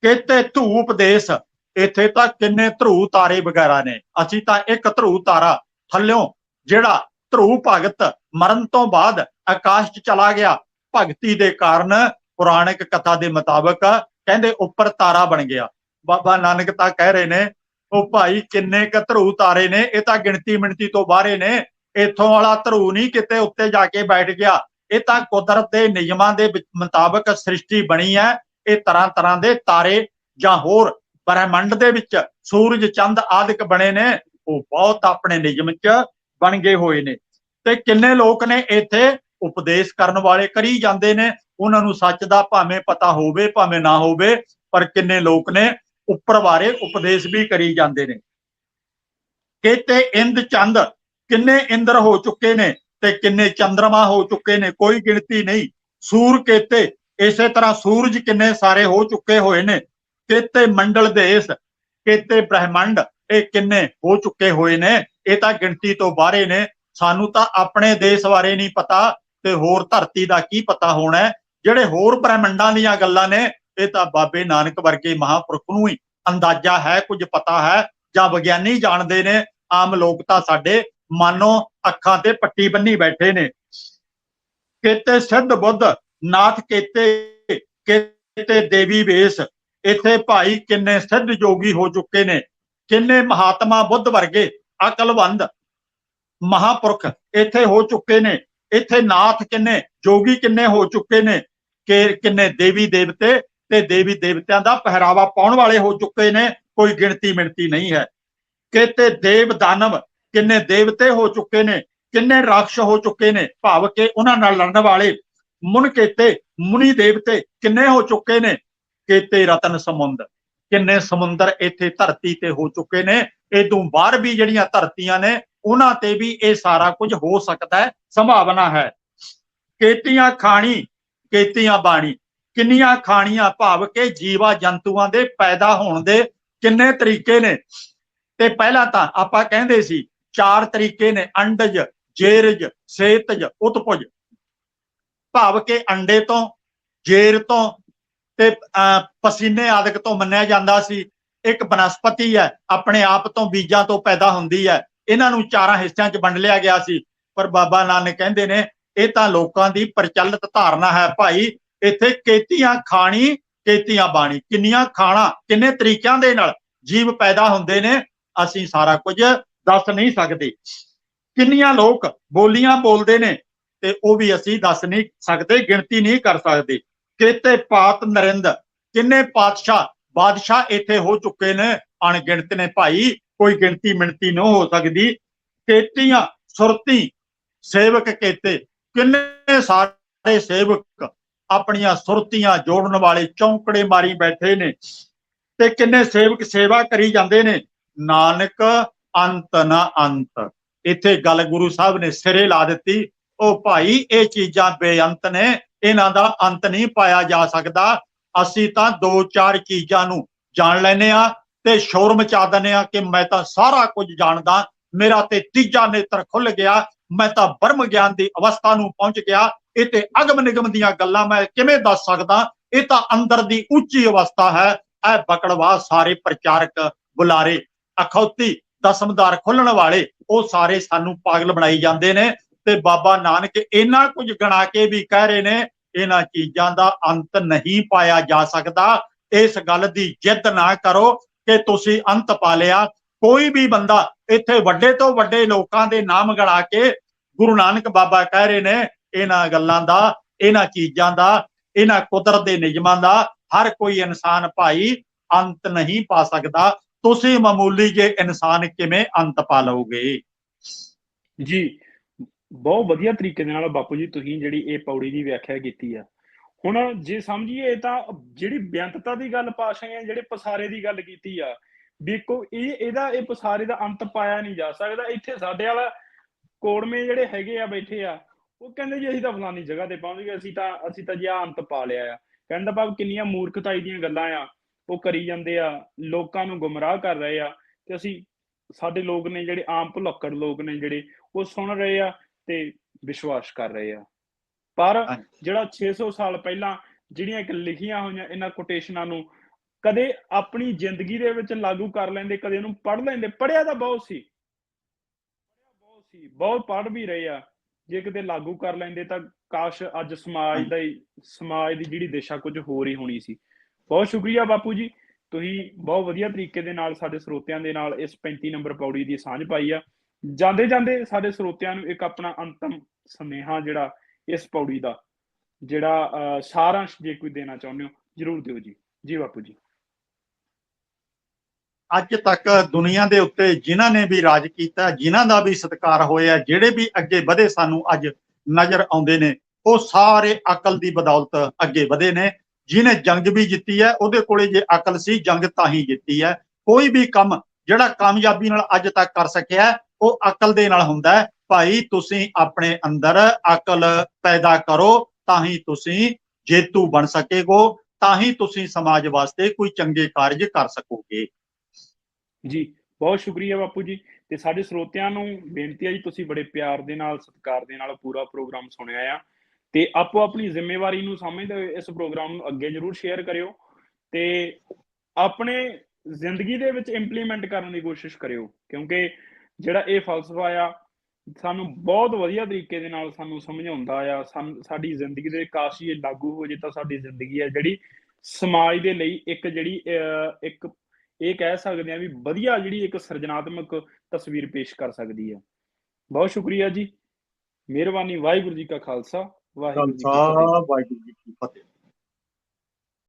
ਕਿਤੇ ਧੂਪ ਦੇਸ਼ ਇੱਥੇ ਤਾਂ ਕਿੰਨੇ ਧਰੂ ਤਾਰੇ ਵਗੈਰਾ ਨੇ। ਅਸੀਂ ਤਾਂ ਇੱਕ ਧਰੂ ਤਾਰਾ ਥੱਲਿਓਂ ਜਿਹੜਾ ਧਰੂ ਭਗਤ ਮਰਨ ਤੋਂ ਬਾਅਦ ਆਕਾਸ਼ 'ਚ ਚਲਾ ਗਿਆ ਭਗਤੀ ਦੇ ਕਾਰਨ ਪੁਰਾਣਿਕ ਕਥਾ ਦੇ ਮੁਤਾਬਕ ਕਹਿੰਦੇ ਉੱਪਰ ਤਾਰਾ ਬਣ ਗਿਆ। ਬਾਬਾ ਨਾਨਕ ਤਾਂ ਕਹਿ ਰਹੇ ਨੇ ਉਹ ਭਾਈ ਕਿੰਨੇ ਕ ਧਰੂ ਤਾਰੇ ਨੇ ਇਹ ਤਾਂ ਗਿਣਤੀ ਮਿਣਤੀ ਤੋਂ ਬਾਹਰੇ ਨੇ। ਇੱਥੋਂ ਵਾਲਾ ਧਰੂ ਨਹੀਂ ਕਿਤੇ ਉੱਤੇ ਜਾ ਕੇ ਬੈਠ ਗਿਆ। ਇਹ ਤਾਂ ਕੁਦਰਤ ਦੇ ਨਿਯਮਾਂ ਦੇ ਮੁਤਾਬਕ ਸ੍ਰਿਸ਼ਟੀ ਬਣੀ ਹੈ। ਇਹ ਤਰ੍ਹਾਂ ਤਰ੍ਹਾਂ ਦੇ ਤਾਰੇ ਜਾਂ ਹੋਰ ਬ੍ਰਹਿਮੰਡ ਦੇ ਵਿੱਚ ਸੂਰਜ, ਚੰਦ ਆਦਿਕ ਬਣੇ ਨੇ। ਉਹ ਬਹੁਤ ਆਪਣੇ ਨਿਯਮ 'ਚ ਬਣ ਗਏ ਹੋਏ ਨੇ। ਤੇ ਕਿੰਨੇ ਲੋਕ ਨੇ ਇੱਥੇ? ਉਪਦੇਸ਼ ਕਰਨ ਵਾਲੇ ਕਰੀ ਜਾਂਦੇ ਨੇ। ਉਹਨਾਂ ਨੂੰ ਸੱਚ ਦਾ ਭਾਵੇਂ ਪਤਾ ਹੋਵੇ, ਭਾਵੇਂ ਨਾ ਹੋਵੇ, ਪਰ ਕਿੰਨੇ ਲੋਕ ਨੇ? ਉੱਪਰ ਬਾਰੇ ਉਪਦੇਸ਼ ਵੀ ਕਰੀ ਜਾਂਦੇ ਨੇ। ਕਿਤੇ ਇੰਦ ਚੰਦ ਕਿੰਨੇ ਇੰਦਰ ਹੋ ਚੁੱਕੇ ਨੇ ਤੇ ਕਿੰਨੇ ਚੰਦਰਮਾ ਹੋ ਚੁੱਕੇ ਨੇ, ਕੋਈ ਗਿਣਤੀ ਨਹੀਂ। ਸੂਰ ਕੇਤੇ, ਇਸੇ ਤਰ੍ਹਾਂ ਸੂਰਜ ਕਿੰਨੇ ਸਾਰੇ ਹੋ ਚੁੱਕੇ ਹੋਏ ਨੇ। ਕਿਤੇ ਮੰਡਲ ਦੇਸ਼ ਕਿਤੇ ਬ੍ਰਹਿਮੰਡ, ਇਹ ਕਿੰਨੇ ਹੋ ਚੁੱਕੇ ਹੋਏ ਨੇ। ਇਹ ਤਾਂ ਗਿਣਤੀ ਤੋਂ ਬਾਹਰੇ ਨੇ। ਸਾਨੂੰ ਤਾਂ ਆਪਣੇ ਦੇਸ਼ ਬਾਰੇ ਨਹੀਂ ਪਤਾ ਤੇ ਹੋਰ ਧਰਤੀ ਦਾ ਕੀ ਪਤਾ ਹੋਣਾ ਜਿਹੜੇ ਹੋਰ ਬ੍ਰਹਿਮੰਡਾਂ ਦੀਆਂ ਗੱਲਾਂ ਨੇ, ਇਹ ਤਾਂ ਬਾਬੇ ਨਾਨਕ ਵਰਗੇ ਮਹਾਂਪੁਰਖ ਨੂੰ ਹੀ ਅੰਦਾਜ਼ਾ ਹੈ, ਕੁਝ ਪਤਾ ਹੈ। ਜਾਂ ਵਿਗਿਆਨੀ ਜਾਣਦੇ ਨੇ। ਆਮ ਲੋਕ ਤਾਂ ਸਾਡੇ ਮਾਨੋ ਅੱਖਾਂ ਤੇ ਪੱਟੀ ਬੰਨੀ ਬੈਠੇ ਨੇ। ਕਿਤੇ ਸਿੱਧ ਬੁੱਧ, ਨਾਥ ਕੀਤੇ, ਕਿਤੇ ਦੇਵੀ ਵੇਸ। ਇੱਥੇ ਭਾਈ ਕਿੰਨੇ ਸਿੱਧ ਜੋਗੀ ਹੋ ਚੁੱਕੇ ਨੇ। ਕਿੰਨੇ ਮਹਾਤਮਾ ਬੁੱਧ ਵਰਗੇ ਅਕਲਵੰਦ ਮਹਾਪੁਰਖ ਇੱਥੇ ਹੋ ਚੁੱਕੇ ਨੇ। ਇੱਥੇ ਨਾਥ ਕਿੰਨੇ, ਜੋਗੀ ਕਿੰਨੇ ਹੋ ਚੁੱਕੇ ਨੇ। ਕਿ ਕਿੰਨੇ ਦੇਵੀ ਦੇਵਤੇ ਤੇ ਦੇਵੀ ਦੇਵਤਿਆਂ ਦਾ ਪਹਿਰਾਵਾ ਪਾਉਣ ਵਾਲੇ ਹੋ ਚੁੱਕੇ ਨੇ। ਕੋਈ ਗਿਣਤੀ ਮਿਣਤੀ ਨਹੀਂ ਹੈ। ਕਿਤੇ ਦੇਵ ਦਾਨਵ ਕਿੰਨੇ ਦੇਵਤੇ ਹੋ ਚੁੱਕੇ ਨੇ, ਕਿੰਨੇ ਰਾਖਸ਼ ਹੋ ਚੁੱਕੇ ਨੇ, ਭਾਵ ਕਿ ਉਹਨਾਂ ਨਾਲ ਲੜਨ ਵਾਲੇ ਮੁਨ ਕੇਤੇ, ਮੁਨੀ ਦੇਵਤੇ ਕਿੰਨੇ ਹੋ ਚੁੱਕੇ ਨੇ? ਕੇਤੇ ਰਤਨ ਸਮੁੰਦਰ। ਕਿੰਨੇ ਸਮੁੰਦਰ ਇੱਥੇ ਧਰਤੀ ਤੇ ਹੋ ਚੁੱਕੇ ਨੇ ਇਦੋਂ ਬਾਹਰ ਵੀ ਜਿਹੜੀਆਂ ਧਰਤੀਆਂ ਨੇ, ਉਹਨਾਂ ਤੇ ਵੀ ਇਹ ਸਾਰਾ ਕੁਝ ਹੋ ਸਕਦਾ ਹੈ, ਸੰਭਾਵਨਾ ਹੈ। ਕੇਤੀਆਂ ਖਾਣੀ, ਕੇਤੀਆਂ ਬਾਣੀ। ਕਿੰਨੀਆਂ ਖਾਣੀਆਂ, ਭਾਵ ਕੇ ਜੀਵਾ ਜੰਤੂਆਂ ਦੇ ਪੈਦਾ ਹੋਣ ਦੇ ਕਿੰਨੇ ਤਰੀਕੇ ਨੇ। ਤੇ ਪਹਿਲਾਂ ਤਾਂ ਆਪਾਂ ਕਹਿੰਦੇ ਸੀ ਚਾਰ ਤਰੀਕੇ ਨੇ, ਅੰਡਜ, ਜੇਰਜ, ਸੇਤਜ, ਉਤਪੁਜ। ਭਾਵ ਕਿ ਅੰਡੇ ਤੋਂ, ਜੇਰ ਤੋਂ ਤੇ ਪਸੀਨੇ ਆਦਿਕ ਤੋਂ ਮੰਨਿਆ ਜਾਂਦਾ ਸੀ। ਇੱਕ ਬਨਸਪਤੀ ਹੈ, ਆਪਣੇ ਆਪ ਤੋਂ ਬੀਜਾਂ ਤੋਂ ਪੈਦਾ ਹੁੰਦੀ ਹੈ। ਇਹਨਾਂ ਨੂੰ ਚਾਰਾਂ ਹਿੱਸਿਆਂ 'ਚ ਵੰਡ ਲਿਆ ਗਿਆ ਸੀ। ਪਰ ਬਾਬਾ ਨਾਨਕ ਕਹਿੰਦੇ ਨੇ, ਇਹ ਤਾਂ ਲੋਕਾਂ ਦੀ ਪ੍ਰਚਲਿਤ ਧਾਰਨਾ ਹੈ ਭਾਈ। ਇੱਥੇ ਕੇਤੀਆਂ ਖਾਣੀ, ਕੇਤੀਆਂ ਬਾਣੀ। ਕਿੰਨੀਆਂ ਖਾਣਾ, ਕਿੰਨੇ ਤਰੀਕਿਆਂ ਦੇ ਨਾਲ ਜੀਵ ਪੈਦਾ ਹੁੰਦੇ ਨੇ, ਅਸੀਂ ਸਾਰਾ ਕੁਝ ਦੱਸ ਨਹੀਂ ਸਕਦੇ। ਕਿੰਨੀਆਂ ਲੋਕ ਬੋਲੀਆਂ ਬੋਲਦੇ ਨੇ ਤੇ ਉਹ ਵੀ ਅਸੀਂ ਦੱਸ ਨਹੀਂ ਸਕਦੇ, ਗਿਣਤੀ ਨਹੀਂ ਕਰ ਸਕਦੇ। ਕਿਤੇ ਪਾਤ ਨਰਿੰਦ, ਕਿੰਨੇ ਪਾਤਸ਼ਾਹ, ਬਾਦਸ਼ਾਹ ਇੱਥੇ ਹੋ ਚੁੱਕੇ ਨੇ, ਅਣਗਿਣਤ ਨੇ ਭਾਈ, ਕੋਈ ਗਿਣਤੀ ਮਿਣਤੀ ਨਹੀਂ ਹੋ ਸਕਦੀ। ਕੇਤੀਆਂ ਸੁਰਤੀ, ਸੇਵਕ ਕੇਤੇ ਕਿੰਨੇ ਸਾਰੇ ਸੇਵਕ ਆਪਣੀਆਂ ਸੁਰਤੀਆਂ ਜੋੜਨ ਵਾਲੇ ਚੌਂਕੜੇ ਮਾਰੀ ਬੈਠੇ ਨੇ ਤੇ ਕਿੰਨੇ ਸੇਵਕ ਸੇਵਾ ਕਰੀ ਜਾਂਦੇ ਨੇ। ਨਾਨਕ ਅੰਤ ਨਾ ਅੰਤ। ਇੱਥੇ ਗੱਲ ਗੁਰੂ ਸਾਹਿਬ ਨੇ ਸਿਰੇ ਲਾ ਦਿੱਤੀ। ਉਹ ਭਾਈ, ਇਹ ਚੀਜ਼ਾਂ ਬੇਅੰਤ ਨੇ। ਇਹਨਾਂ ਦਾ ਅੰਤ ਨਹੀਂ ਪਾਇਆ ਜਾ ਸਕਦਾ। ਅਸੀਂ ਤਾਂ ਦੋ ਚਾਰ ਚੀਜ਼ਾਂ ਨੂੰ ਜਾਣ ਲੈਨੇ ਆ ਤੇ ਸ਼ੋਰ ਮਚਾ ਦਿੰਦੇ ਆ ਕਿ ਮੈਂ ਤਾਂ ਸਾਰਾ ਕੁਝ ਜਾਣਦਾ। ਮੇਰਾ ਤੇ ਤੀਜਾ ਨੇਤਰ ਖੁੱਲ ਗਿਆ। ਮੈਂ ਤਾਂ ਬ੍ਰਹਮ ਗਿਆਨ ਦੀ ਅਵਸਥਾ ਨੂੰ ਪਹੁੰਚ ਗਿਆ। ਇਹ ਤੇ ਅਗਮ ਨਿਗਮ ਦੀਆਂ ਗੱਲਾਂ ਮੈਂ ਕਿਵੇਂ ਦੱਸ ਸਕਦਾ? ਇਹ ਤਾਂ ਅੰਦਰ ਦੀ ਉੱਚੀ ਅਵਸਥਾ ਹੈ। ਇਹ ਬਕੜਵਾ ਸਾਰੇ ਪ੍ਰਚਾਰਕ ਬੁਲਾਰੇ। ਅਖੌਤੀ ਦਸਮਦਾਰ ਖੋਲਣ ਵਾਲੇ, ਉਹ ਸਾਰੇ ਸਾਨੂੰ ਪਾਗਲ ਬਣਾਈ ਜਾਂਦੇ ਨੇ ਤੇ ਬਾਬਾ ਨਾਨਕ ਇਹਨਾਂ ਕੁਝ ਗਣਾ ਕੇ ਵੀ ਕਹਿ ਰਹੇ ਨੇ, ਇਹਨਾਂ ਚੀਜ਼ਾਂ ਦਾ ਅੰਤ ਨਹੀਂ ਪਾਇਆ ਜਾ ਸਕਦਾ। ਇਸ ਗੱਲ ਦੀ ਜਿੱਦ ਨਾ ਕਰੋ ਕਿ ਤੁਸੀਂ ਅੰਤ ਪਾ ਲਿਆ। ਕੋਈ ਵੀ ਬੰਦਾ ਇੱਥੇ ਵੱਡੇ ਤੋਂ ਵੱਡੇ ਲੋਕਾਂ ਦੇ ਨਾਮ ਗਣਾ ਕੇ ਗੁਰੂ ਨਾਨਕ ਬਾਬਾ ਕਹਿ ਰਹੇ ਨੇ, ਇਹਨਾਂ ਗੱਲਾਂ ਦਾ, ਇਹਨਾਂ ਚੀਜ਼ਾਂ ਦਾ, ਇਹਨਾਂ ਕੁਦਰਤ ਦੇ ਨਿਯਮਾਂ ਦਾ ਹਰ ਕੋਈ ਇਨਸਾਨ ਭਾਈ ਅੰਤ ਨਹੀਂ ਪਾ ਸਕਦਾ। ਤੁਸੀਂ ਮਾਮੂਲੀ ਜੇ ਇਨਸਾਨ ਕਿਵੇਂ ਅੰਤ ਪਾ ਲਓਗੇ? ਜੀ, ਬਹੁਤ ਵਧੀਆ ਤਰੀਕੇ ਦੇ ਨਾਲ ਬਾਪੂ ਜੀ ਤੁਸੀਂ ਜਿਹੜੀ ਇਹ ਪੌੜੀ ਦੀ ਵਿਆਖਿਆ ਕੀਤੀ ਆ। ਹੁਣ ਜੇ ਸਮਝੀਏ ਤਾਂ ਜਿਹੜੀ ਬੇਅੰਤਤਾ ਦੀ ਗੱਲ ਪਾਸ਼ਾ ਜਿਹੜੇ ਪਸਾਰੇ ਦੀ ਗੱਲ ਕੀਤੀ ਆ ਦੇਖੋ ਇਹ, ਇਹਦਾ ਇਹ ਪਸਾਰੇ ਦਾ ਅੰਤ ਪਾਇਆ ਨਹੀਂ ਜਾ ਸਕਦਾ। ਇੱਥੇ ਸਾਡੇ ਵਾਲਾ ਕੋੜਮੇ ਜਿਹੜੇ ਹੈਗੇ ਆ, ਬੈਠੇ ਆ, ਉਹ ਕਹਿੰਦੇ ਜੀ ਅਸੀਂ ਤਾਂ ਫਲਾਨੀ ਜਗ੍ਹਾ ਤੇ ਪਹੁੰਚ ਗਏ, ਅਸੀਂ ਤਾਂ ਅਸੀਂ ਤਾਂ ਜੀ ਆਹ ਅੰਤ ਪਾ ਲਿਆ ਆ। ਕਹਿੰਦਾ ਭਾਵ ਕਿੰਨੀਆਂ ਮੂਰਖਤਾਈ ਦੀਆਂ ਗੱਲਾਂ ਆ। ਉਹ ਕਰੀ ਜਾਂਦੇ ਆ ਲੋਕਾਂ ਨੂੰ ਗੁੰਮਰਾਹ ਕਰ ਰਹੇ ਆ ਤੇ ਅਸੀਂ ਸਾਡੇ ਲੋਕ ਨੇ ਜਿਹੜੇ ਆਮ ਭੁਲੱਕੜ ਲੋਕ ਨੇ ਜਿਹੜੇ ਉਹ ਸੁਣ ਰਹੇ ਆ ਤੇ ਵਿਸ਼ਵਾਸ ਕਰ ਰਹੇ ਆ। ਪਰ। ਜਿਹੜਾ 600 ਸਾਲ ਪਹਿਲਾਂ ਜਿਹੜੀਆਂ ਇੱਕ ਲਿਖੀਆਂ ਹੋਈਆਂ ਇਹਨਾਂ ਕੋਟੇਸ਼ਨਾਂ ਨੂੰ ਕਦੇ ਆਪਣੀ ਜ਼ਿੰਦਗੀ ਦੇ ਵਿੱਚ ਲਾਗੂ ਕਰ ਲੈਂਦੇ ਕਦੇ ਉਹਨੂੰ ਪੜ੍ਹ ਲੈਂਦੇ ਪੜਿਆ ਤਾਂ ਬਹੁਤ ਸੀ। ਬਹੁਤ ਸੀ ਬਹੁਤ ਪੜ੍ਹ ਵੀ ਰਹੇ ਆ। ਜੇ ਕਿਤੇ ਲਾਗੂ ਕਰ ਲੈਂਦੇ ਤਾਂ ਕਾਸ਼ ਅੱਜ ਸਮਾਜ ਦਾ ਹੀ ਸਮਾਜ ਦੀ ਜਿਹੜੀ ਦਿਸ਼ਾ ਕੁਝ ਹੋਰ ਹੀ ਹੋਣੀ ਸੀ। ਬਹੁਤ ਸ਼ੁਕਰੀਆ ਬਾਪੂ ਜੀ। ਤੁਸੀਂ ਬਹੁਤ ਵਧੀਆ ਤਰੀਕੇ ਦੇ ਨਾਲ ਸਾਡੇ ਸਰੋਤਿਆਂ ਦੇ ਨਾਲ ਇਸ 35 ਨੰਬਰ ਪੌੜੀ ਦੀ ਸਾਂਝ ਪਾਈ ਆ। ਜਾਂਦੇ ਜਾਂਦੇ ਸਾਡੇ ਸਰੋਤਿਆਂ ਨੂੰ ਇੱਕ ਆਪਣਾ ਅੰਤਮ ਸੁਨੇਹਾ ਜਿਹੜਾ ਇਸ ਪੌੜੀ ਦਾ ਜਿਹੜਾ ਅਹ, ਸਾਰਾਂਸ਼ ਜੇ ਕੋਈ ਦੇਣਾ ਚਾਹੁੰਦੇ ਹੋ ਜਰੂਰ ਦਿਓ ਜੀ। ਜੀ ਬਾਪੂ ਜੀ। ਅੱਜ ਤੱਕ ਦੁਨੀਆ ਦੇ ਉੱਤੇ ਜਿਨ੍ਹਾਂ ਨੇ ਵੀ ਰਾਜ ਕੀਤਾ ਜਿਨ੍ਹਾਂ ਦਾ ਵੀ ਸਤਿਕਾਰ ਹੋਇਆ ਜਿਹੜੇ ਵੀ ਅੱਗੇ ਵਧੇ ਸਾਨੂੰ ਅੱਜ ਨਜ਼ਰ ਆਉਂਦੇ ਨੇ ਉਹ ਸਾਰੇ ਅਕਲ ਦੀ ਬਦੌਲਤ ਅੱਗੇ ਵਧੇ ਨੇ। ਜਿਹਨੇ ਜੰਗ ਵੀ ਜਿੱਤੀ ਹੈ, ਉਹਦੇ ਕੋਲੇ ਜੇ ਅਕਲ ਸੀ, ਜੰਗ ਤਾਂ ਹੀ ਜਿੱਤੀ ਹੈ। ਕੋਈ ਵੀ ਕੰਮ ਜਿਹੜਾ ਕਾਮਯਾਬੀ ਨਾਲ ਅੱਜ ਤੱਕ ਕਰ ਸਕਿਆ ਉਹ ਅਕਲ ਦੇ ਨਾਲ ਹੁੰਦਾ ਹੈ। ਭਾਈ, ਤੁਸੀਂ ਆਪਣੇ ਅੰਦਰ ਅਕਲ ਪੈਦਾ ਕਰੋ, ਤਾਂ ਹੀ ਤੁਸੀਂ ਜੇਤੂ ਬਣ ਸਕੇਗੋ, ਤਾਂ ਹੀ ਤੁਸੀਂ ਸਮਾਜ ਵਾਸਤੇ ਕੋਈ ਚੰਗੇ ਕਾਰਜ ਕਰ ਸਕੋਗੇ। ਜੀ, ਬਹੁਤ ਸ਼ੁਕਰੀਆ ਬਾਪੂ ਜੀ। ਤੇ ਸਾਡੇ ਸਰੋਤਿਆਂ ਨੂੰ ਬੇਨਤੀ ਹੈ ਜੀ, ਤੁਸੀਂ ਬੜੇ ਪਿਆਰ ਦੇ ਨਾਲ, ਸਤਿਕਾਰ ਦੇ ਨਾਲ ਪੂਰਾ ਪ੍ਰੋਗਰਾਮ ਸੁਣਿਆ ਆ। ਤੇ ਆਪੋ ਆਪਣੀ ਜ਼ਿੰਮੇਵਾਰੀ ਨੂੰ ਸਮਝਦੇ ਹੋਏ ਇਸ ਪ੍ਰੋਗਰਾਮ ਨੂੰ ਅੱਗੇ ਜਰੂਰ ਸ਼ੇਅਰ ਕਰਿਓ ਤੇ ਆਪਣੇ ਜ਼ਿੰਦਗੀ ਦੇ ਵਿੱਚ ਇੰਪਲੀਮੈਂਟ ਕਰਨ ਦੀ ਕੋਸ਼ਿਸ਼ ਕਰਿਓ, ਕਿਉਂਕਿ ਜਿਹੜਾ ਇਹ ਫਲਸਫਾ ਆ, ਸਾਨੂੰ ਬਹੁਤ ਵਧੀਆ ਤਰੀਕੇ ਦੇ ਨਾਲ ਸਾਨੂੰ ਸਮਝਾਉਂਦਾ ਆ, ਸਾਨੂੰ, ਸਾਡੀ ਜ਼ਿੰਦਗੀ ਦੇ ਕਾਸ਼ ਇਹ ਲਾਗੂ ਹੋ ਜੇ ਤਾਂ ਸਾਡੀ ਜ਼ਿੰਦਗੀ ਆ ਜਿਹੜੀ ਸਮਾਜ ਦੇ ਲਈ ਇੱਕ ਜਿਹੜੀ ਇੱਕ ਇਹ ਕਹਿ ਸਕਦੇ ਆ ਵੀ ਵਧੀਆ ਜਿਹੜੀ ਇੱਕ ਸਿਰਜਣਾਤਮਕ ਤਸਵੀਰ ਪੇਸ਼ ਕਰ ਸਕਦੀ ਹੈ ਬਹੁਤ ਸ਼ੁਕਰੀਆ ਜੀ, ਮਿਹਰਬਾਨੀ ਵਾਹਿਗੁਰੂ ਜੀ ਕਾ ਖਾਲਸਾ। ਵਾਹਿਗੁਰੂ ਜੀ ਕੀ ਫਤਿਹ।